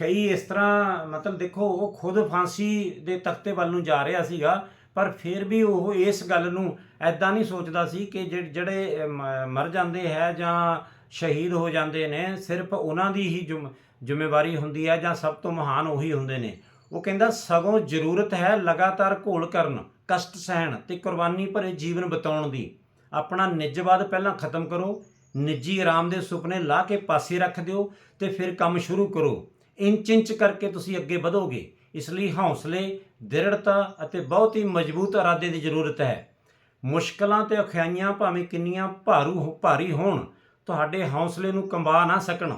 ਕਈ ਇਸ ਤਰ੍ਹਾਂ ਮਤਲਬ ਦੇਖੋ, ਉਹ ਖੁਦ ਫਾਂਸੀ ਦੇ ਤਖਤੇ ਵੱਲ ਨੂੰ ਜਾ ਰਿਹਾ ਸੀਗਾ, ਪਰ ਫਿਰ ਵੀ ਉਹ ਇਸ ਗੱਲ ਨੂੰ ਐਦਾਂ ਨਹੀਂ ਸੋਚਦਾ ਸੀ ਕਿ ਜਿਹੜੇ ਮ- ਮਰ ਜਾਂਦੇ ਹੈ ਜਾਂ ਸ਼ਹੀਦ ਹੋ ਜਾਂਦੇ ਨੇ, ਸਿਰਫ ਉਹਨਾਂ ਦੀ ਹੀ ਜ਼ਿੰਮ- ਜ਼ਿੰਮੇਵਾਰੀ ਹੁੰਦੀ ਹੈ ਜਾਂ ਸਭ ਤੋਂ ਮਹਾਨ ਉਹੀ ਹੁੰਦੇ ਨੇ। ਉਹ ਕਹਿੰਦਾ, ਸਗੋਂ ਜ਼ਰੂਰਤ ਹੈ ਲਗਾਤਾਰ ਘੋਲ ਕਰਨ, ਕਸ਼ਟ ਸਹਿਣ ਤੇ ਕੁਰਬਾਨੀ ਭਰੇ ਜੀਵਨ ਬਿਤਾਉਣ ਦੀ। ਆਪਣਾ ਨਿੱਜਵਾਦ ਪਹਿਲਾਂ ਖਤਮ ਕਰੋ ਨਿੱਜੀ ਆਰਾਮ ਦੇ ਸੁਪਨੇ ਲਾ ਕੇ ਪਾਸੇ ਰੱਖ ਦਿਓ ਤੇ ਫਿਰ ਕੰਮ ਸ਼ੁਰੂ ਕਰੋ। ਇੰਚ ਇੰਚ ਕਰਕੇ ਤੁਸੀਂ ਅੱਗੇ ਵਧੋਗੇ। ਇਸ ਲਈ ਹੌਸਲੇ, ਦ੍ਰਿੜਤਾ ਅਤੇ ਬਹੁਤ ਹੀ ਮਜ਼ਬੂਤ ਇਰਾਦੇ ਦੀ ਜ਼ਰੂਰਤ ਹੈ। ਮੁਸ਼ਕਲਾਂ ਤੇ ਔਖਿਆਈਆਂ ਭਾਵੇਂ ਕਿੰਨੀਆਂ ਭਾਰੂ ਹੋ- ਭਾਰੀ ਹੋਣ, ਤੁਹਾਡੇ ਹੌਸਲੇ ਨੂੰ ਕੰਬਾ ਨਾ ਸਕਣ।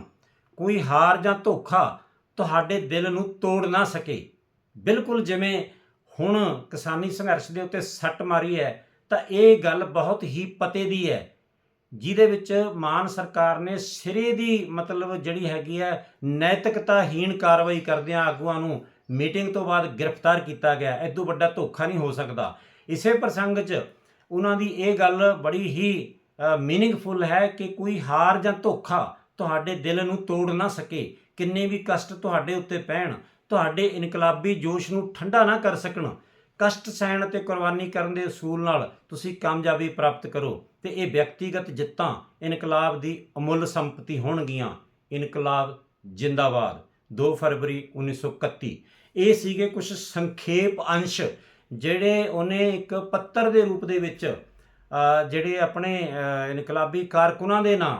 ਕੋਈ ਹਾਰ ਜਾਂ ਧੋਖਾ ਤੁਹਾਡੇ ਦਿਲ ਨੂੰ ਤੋੜ ਨਾ ਸਕੇ। ਬਿਲਕੁਲ ਜਿਵੇਂ ਹੁਣ ਕਿਸਾਨੀ ਸੰਘਰਸ਼ ਦੇ ਉੱਤੇ ਸੱਟ ਮਾਰੀ ਹੈ, ਤਾਂ ਇਹ ਗੱਲ ਬਹੁਤ ਹੀ ਪਤੇ ਦੀ ਹੈ। ਜਿਹਦੇ ਵਿੱਚ ਮਾਨ ਸਰਕਾਰ ਨੇ ਸਿਰੇ ਦੀ ਮਤਲਬ ਜਿਹੜੀ ਹੈਗੀ ਹੈ ਨੈਤਿਕਤਾਹੀਣ ਕਾਰਵਾਈ ਕਰਦਿਆਂ ਆਗੂਆਂ ਨੂੰ ਮੀਟਿੰਗ ਤੋਂ ਬਾਅਦ ਗ੍ਰਿਫਤਾਰ ਕੀਤਾ ਗਿਆ। ਐਦੋਂ ਵੱਡਾ ਧੋਖਾ ਨਹੀਂ ਹੋ ਸਕਦਾ। ਇਸੇ ਪ੍ਰਸੰਗ 'ਚ ਉਹਨਾਂ ਦੀ ਇਹ ਗੱਲ ਬੜੀ ਹੀ ਮੀਨਿੰਗਫੁਲ ਹੈ ਕਿ ਕੋਈ ਹਾਰ ਜਾਂ ਧੋਖਾ ਤੁਹਾਡੇ ਦਿਲ ਨੂੰ ਤੋੜ ਨਾ ਸਕੇ। ਕਿੰਨੇ ਵੀ ਕਸ਼ਟ ਤੁਹਾਡੇ ਉੱਤੇ ਪੈਣ, ਤੁਹਾਡੇ ਇਨਕਲਾਬੀ ਜੋਸ਼ ਨੂੰ ਠੰਡਾ ਨਾ ਕਰ ਸਕਣ। ਕਸ਼ਟ ਸਹਿਣ ਤੇ ਕੁਰਬਾਨੀ ਕਰਨ ਦੇ ਅਸੂਲ ਨਾਲ ਤੁਸੀਂ ਕਾਮਯਾਬੀ ਪ੍ਰਾਪਤ ਕਰੋ। ਤੇ ਇਹ ਵਿਅਕਤੀਗਤ ਜਿੱਤਾਂ ਇਨਕਲਾਬ ਦੀ ਅਮੁੱਲ ਸੰਪਤੀ ਹੋਣਗੀਆਂ। ਇਨਕਲਾਬ ਜਿੰਦਾਬਾਦ 2 ਫਰਵਰੀ 1931 ਇਹ ਸੀਗੇ ਕੁਝ ਸੰਖੇਪ ਅੰਸ਼ ਜਿਹੜੇ ਉਹਨੇ ਇੱਕ ਪੱਤਰ ਦੇ ਰੂਪ ਦੇ ਵਿੱਚ ਜਿਹੜੇ ਆਪਣੇ ਇਨਕਲਾਬੀ ਕਾਰਕੁਨਾਂ ਦੇ ਨਾਂ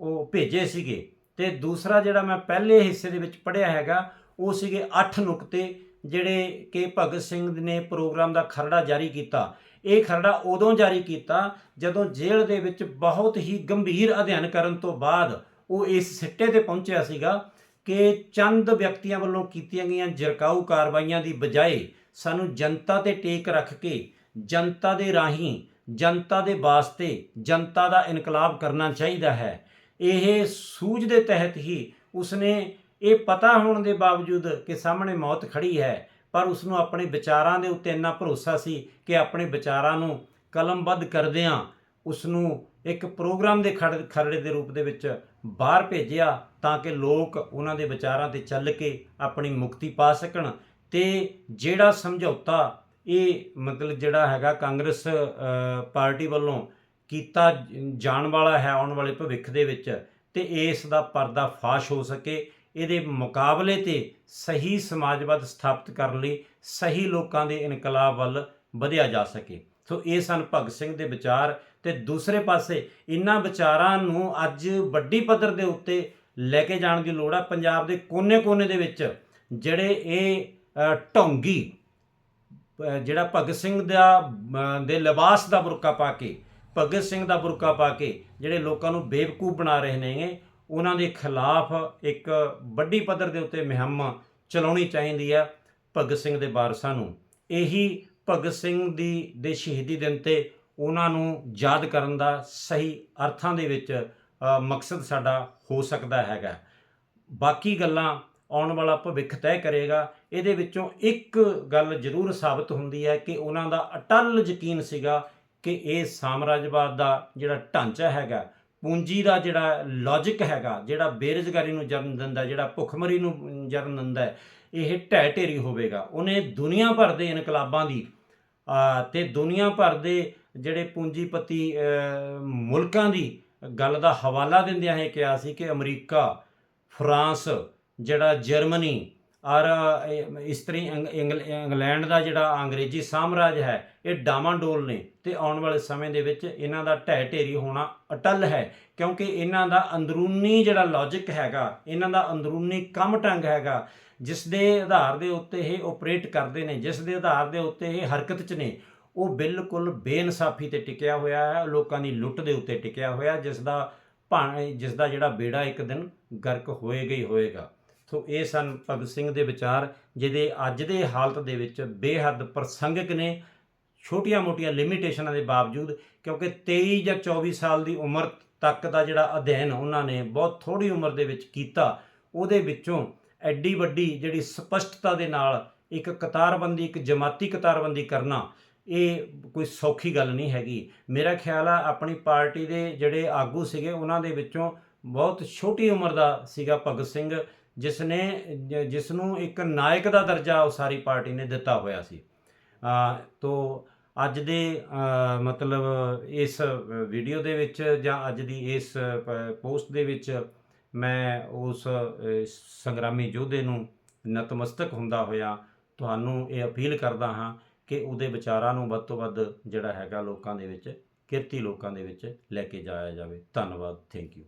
ਉਹ ਭੇਜੇ ਸੀਗੇ। ਤੇ ਦੂਸਰਾ ਜਿਹੜਾ ਮੈਂ ਪਹਿਲੇ ਹਿੱਸੇ ਦੇ ਵਿੱਚ ਪੜ੍ਹਿਆ ਹੈਗਾ, ਉਹ ਸੀਗੇ 8 ਨੁਕਤੇ ਜਿਹੜੇ ਕਿ ਭਗਤ ਸਿੰਘ ਨੇ ਪ੍ਰੋਗਰਾਮ ਦਾ ਖਰੜਾ ਜਾਰੀ ਕੀਤਾ। ਇਹ ਖਰੜਾ ਉਦੋਂ ਜਾਰੀ ਕੀਤਾ ਜਦੋਂ ਜੇਲ੍ਹ ਦੇ ਵਿੱਚ ਬਹੁਤ ਹੀ ਗੰਭੀਰ ਅਧਿਐਨ ਕਰਨ ਤੋਂ ਬਾਅਦ ਉਹ ਇਸ ਸਿੱਟੇ ਤੇ ਪਹੁੰਚਿਆ ਸੀਗਾ ਕਿ ਚੰਦ ਵਿਅਕਤੀਆਂ ਵੱਲੋਂ ਕੀਤੀਆਂ ਗਈਆਂ ਜਰਕਾਊ ਕਾਰਵਾਈਆਂ ਦੀ ਬਜਾਏ ਸਾਨੂੰ ਜਨਤਾ ਤੇ ਟੇਕ ਰੱਖ ਕੇ ਜਨਤਾ ਦੇ ਰਾਹੀਂ, ਜਨਤਾ ਦੇ ਵਾਸਤੇ ਜਨਤਾ ਦਾ ਇਨਕਲਾਬ ਕਰਨਾ ਚਾਹੀਦਾ ਹੈ। ਇਹ ਸੂਝ ਦੇ ਤਹਿਤ ਹੀ ਉਸਨੇ ਇਹ ਪਤਾ ਹੋਣ ਦੇ ਬਾਵਜੂਦ ਕਿ ਸਾਹਮਣੇ ਮੌਤ ਖੜੀ ਹੈ। ਪਰ ਉਸ ਨੂੰ ਆਪਣੇ ਵਿਚਾਰਾਂ ਦੇ ਉੱਤੇ ਇੰਨਾ ਭਰੋਸਾ ਸੀ ਕਿ ਆਪਣੇ ਵਿਚਾਰਾਂ ਨੂੰ ਕਲਮਬੱਧ ਕਰਦਿਆਂ ਉਸ ਨੂੰ ਇੱਕ ਪ੍ਰੋਗਰਾਮ ਦੇ ਖੜ- ਖਰੜੇ ਦੇ ਰੂਪ ਦੇ ਵਿੱਚ ਬਾਹਰ ਭੇਜਿਆ ਤਾਂ ਕਿ ਲੋਕ ਉਹਨਾਂ ਦੇ ਵਿਚਾਰਾਂ ਤੇ ਚੱਲ ਕੇ ਆਪਣੀ ਮੁਕਤੀ ਪਾ ਸਕਣ। ਤੇ ਜਿਹੜਾ ਸਮਝੌਤਾ ਇਹ ਮਤਲਬ ਜਿਹੜਾ ਹੈਗਾ ਕਾਂਗਰਸ ਪਾਰਟੀ ਵੱਲੋਂ ਕੀਤਾ ਜਾਣ ਵਾਲਾ ਹੈ ਆਉਣ ਵਾਲੇ ਭਵਿੱਖ ਦੇ ਵਿੱਚ ਤੇ ਇਸ ਦਾ ਪਰਦਾ ਫਾਸ਼ ਹੋ ਸਕੇ ਇਹਦੇ ਮੁਕਾਬਲੇ ਤੇ ਸਹੀ ਸਮਾਜਵਾਦ ਸਥਾਪਿਤ ਕਰਨ ਲਈ ਸਹੀ ਲੋਕਾਂ ਦੇ ਇਨਕਲਾਬ ਵੱਲ ਵਧਿਆ ਜਾ ਸਕੇ। ਸੋ ਇਹ ਸਨ ਭਗਤ ਸਿੰਘ ਦੇ ਵਿਚਾਰ ਤੇ ਦੂਸਰੇ ਪਾਸੇ ਇਹਨਾਂ ਵਿਚਾਰਾਂ ਨੂੰ ਅੱਜ ਵੱਡੀ ਪੱਧਰ ਦੇ ਉੱਤੇ ਲੈ ਕੇ ਜਾਣ ਦੀ ਲੋੜ ਆ। ਪੰਜਾਬ ਦੇ ਕੋਨੇ-ਕੋਨੇ ਦੇ ਵਿੱਚ ਜਿਹੜੇ ਇਹ ਅ, ਢੌਂਗੀ ਜਿਹੜਾ ਭਗਤ ਸਿੰਘ ਦਾ ਦੇ ਲਿਬਾਸ ਦਾ ਬੁਰਕਾ ਪਾ ਕੇ ਭਗਤ ਸਿੰਘ ਦਾ ਬੁਰਕਾ ਪਾ ਕੇ ਜਿਹੜੇ ਲੋਕਾਂ ਨੂੰ ਬੇਵਕੂਫ ਬਣਾ ਰਹੇ ਨੇਗੇ ਉਹਨਾਂ ਦੇ ਖਿਲਾਫ ਇੱਕ ਵੱਡੀ ਪੱਧਰ ਦੇ ਉੱਤੇ ਮੁਹਿੰਮ ਚਲਾਉਣੀ ਚਾਹੀਦੀ ਹੈ ਭਗਤ ਸਿੰਘ ਦੇ ਵਾਰਸਾਂ ਨੂੰ। ਇਹੀ ਭਗਤ ਸਿੰਘ ਦੀ ਦੇ ਸ਼ਹੀਦੀ ਦਿਨ ਤੇ ਉਹਨਾਂ ਨੂੰ ਯਾਦ ਕਰਨ ਦਾ ਸਹੀ ਅਰਥਾਂ ਦੇ ਵਿੱਚ ਮਕਸਦ ਸਾਡਾ ਹੋ ਸਕਦਾ ਹੈਗਾ। ਬਾਕੀ ਗੱਲਾਂ ਆਉਣ ਵਾਲਾ ਭਵਿੱਖ ਤੈਅ ਕਰੇਗਾ। ਇਹਦੇ ਵਿੱਚੋਂ ਇੱਕ ਗੱਲ ਜ਼ਰੂਰ ਸਾਬਤ ਹੁੰਦੀ ਹੈ ਕਿ ਉਹਨਾਂ ਦਾ ਅਟੱਲ ਯਕੀਨ ਸੀਗਾ ਕਿ ਇਹ ਸਾਮਰਾਜਵਾਦ ਦਾ ਜਿਹੜਾ ਢਾਂਚਾ ਹੈਗਾ ਪੂੰਜੀ ਦਾ ਜਿਹੜਾ ਲੌਜੀਕ ਹੈਗਾ ਜਿਹੜਾ ਬੇਰੁਜ਼ਗਾਰੀ ਨੂੰ ਜਨਮ ਦਿੰਦਾ ਜਿਹੜਾ ਭੁੱਖਮਰੀ ਨੂੰ ਜਨਮ ਦਿੰਦਾ ਇਹ ਢਹਿ ਢੇਰੀ ਹੋਵੇਗਾ। ਉਹਨੇ ਦੁਨੀਆ ਭਰ ਦੇ ਇਨਕਲਾਬਾਂ ਦੀ ਅ, ਤੇ ਦੁਨੀਆ ਭਰ ਦੇ ਜਿਹੜੇ ਪੂੰਜੀਪਤੀ ਮੁਲਕਾਂ ਦੀ ਗੱਲ ਦਾ ਹਵਾਲਾ ਦਿੰਦਿਆਂ ਇਹ ਕਿਹਾ ਸੀ ਕਿ ਅਮਰੀਕਾ ਫਰਾਂਸ ਜਿਹੜਾ ਜਰਮਨੀ ਔਰ ਇਸ ਤਰੀ ਹੀ ਇੰਗ- ਇੰਗਲੈਂਡ ਦਾ ਜਿਹੜਾ ਅੰਗਰੇਜ਼ੀ ਸਾਮਰਾਜ ਹੈ ਇਹ ਡਾਮਾਡੋਲ ਨੇ ਤੇ ਆਉਣ ਵਾਲੇ ਸਮੇਂ ਦੇ ਵਿੱਚ ਇਹਨਾਂ ਦਾ ਢਹਿ ਢੇਰੀ ਹੋਣਾ ਅਟਲ ਹੈ, ਕਿਉਂਕਿ ਇਹਨਾਂ ਦਾ ਅੰਦਰੂਨੀ ਜਿਹੜਾ ਲੌਜੀਕ ਹੈਗਾ, ਇਹਨਾਂ ਦਾ ਅੰਦਰੂਨੀ ਕੰਮ ਢੰਗ ਹੈਗਾ ਜਿਸ ਦੇ ਆਧਾਰ ਦੇ ਉੱਤੇ ਇਹ ਆਪਰੇਟ ਕਰਦੇ ਨੇ ਜਿਸ ਦੇ ਆਧਾਰ ਦੇ ਉੱਤੇ ਇਹ ਹਰਕਤ 'ਚ ਨੇ, ਉਹ ਬਿਲਕੁਲ ਬੇਇਨਸਾਫੀ ਤੇ ਟਿਕਿਆ ਹੋਇਆ ਹੈ, ਲੋਕਾਂ ਦੀ ਲੁੱਟ ਦੇ ਉੱਤੇ ਟਿਕਿਆ ਹੋਇਆ ਜਿਸ ਦਾ ਭਾਣੇ ਜਿਸ ਦਾ ਜਿਹੜਾ ਬੇੜਾ ਇੱਕ ਦਿਨ ਗਰਕ ਹੋਏਗਾ ਹੀ ਹੋਏਗਾ। ਸੋ ਇਹ ਸਨ ਭਗਤ ਸਿੰਘ ਦੇ ਵਿਚਾਰ, ਜਿਹਦੇ ਅੱਜ ਦੇ ਹਾਲਤ ਦੇ ਵਿੱਚ ਬੇਹੱਦ ਪ੍ਰਸੰਗਿਕ ਨੇ ਛੋਟੀਆਂ-ਮੋਟੀਆਂ ਲਿਮਿਟੇਸ਼ਨਾਂ ਦੇ ਬਾਵਜੂਦ, ਕਿਉਂਕਿ 23 ਜਾਂ 24 ਸਾਲ ਦੀ ਉਮਰ ਤੱਕ ਦਾ ਜਿਹੜਾ ਅਧਿਐਨ ਉਹਨਾਂ ਨੇ ਬਹੁਤ ਥੋੜੀ ਉਮਰ ਦੇ ਵਿੱਚ ਕੀਤਾ, ਉਹਦੇ ਵਿੱਚੋਂ ਐਡੀ ਵੱਡੀ ਜਿਹੜੀ ਸਪਸ਼ਟਤਾ ਦੇ ਨਾਲ ਇੱਕ ਕਤਾਰਬੰਦੀ, ਇੱਕ ਜਮਾਤੀ ਕਤਾਰਬੰਦੀ ਕਰਨਾ, ਇਹ ਕੋਈ ਸੌਖੀ ਗੱਲ ਨਹੀਂ ਹੈਗੀ। ਮੇਰਾ ਖਿਆਲ ਆ ਆਪਣੀ ਪਾਰਟੀ ਦੇ ਜਿਹੜੇ ਆਗੂ ਸੀਗੇ, ਉਹਨਾਂ ਦੇ ਵਿੱਚੋਂ ਬਹੁਤ ਛੋਟੀ ਉਮਰ ਦਾ ਸੀਗਾ ਭਗਤ ਸਿੰਘ, ਜਿਸ ਨੇ ਜਿਸ ਨੂੰ ਇੱਕ ਨਾਇਕ ਦਾ ਦਰਜਾ ਉਹ ਸਾਰੀ ਪਾਰਟੀ ਨੇ ਦਿੱਤਾ ਹੋਇਆ ਸੀ। ਤੋ ਅੱਜ ਦੇ ਮਤਲਬ ਇਸ ਵੀਡੀਓ ਦੇ ਵਿੱਚ ਜਾਂ ਅੱਜ ਦੀ ਇਸ ਪੋਸਟ ਦੇ ਵਿੱਚ ਮੈਂ ਉਸ ਸੰਗਰਾਮੀ ਯੋਧੇ ਨੂੰ ਨਤਮਸਤਕ ਹੁੰਦਾ ਹੋਇਆ ਤੁਹਾਨੂੰ ਇਹ ਅਪੀਲ ਕਰਦਾ ਹਾਂ ਕਿ ਉਹਦੇ ਵਿਚਾਰਾਂ ਨੂੰ ਵੱਧ ਤੋਂ ਵੱਧ ਜਿਹੜਾ ਹੈਗਾ ਲੋਕਾਂ ਦੇ ਵਿੱਚ, ਕਿਰਤੀ ਲੋਕਾਂ ਦੇ ਵਿੱਚ ਲੈ ਕੇ ਜਾਇਆ ਜਾਵੇ। ਧੰਨਵਾਦ। Thank you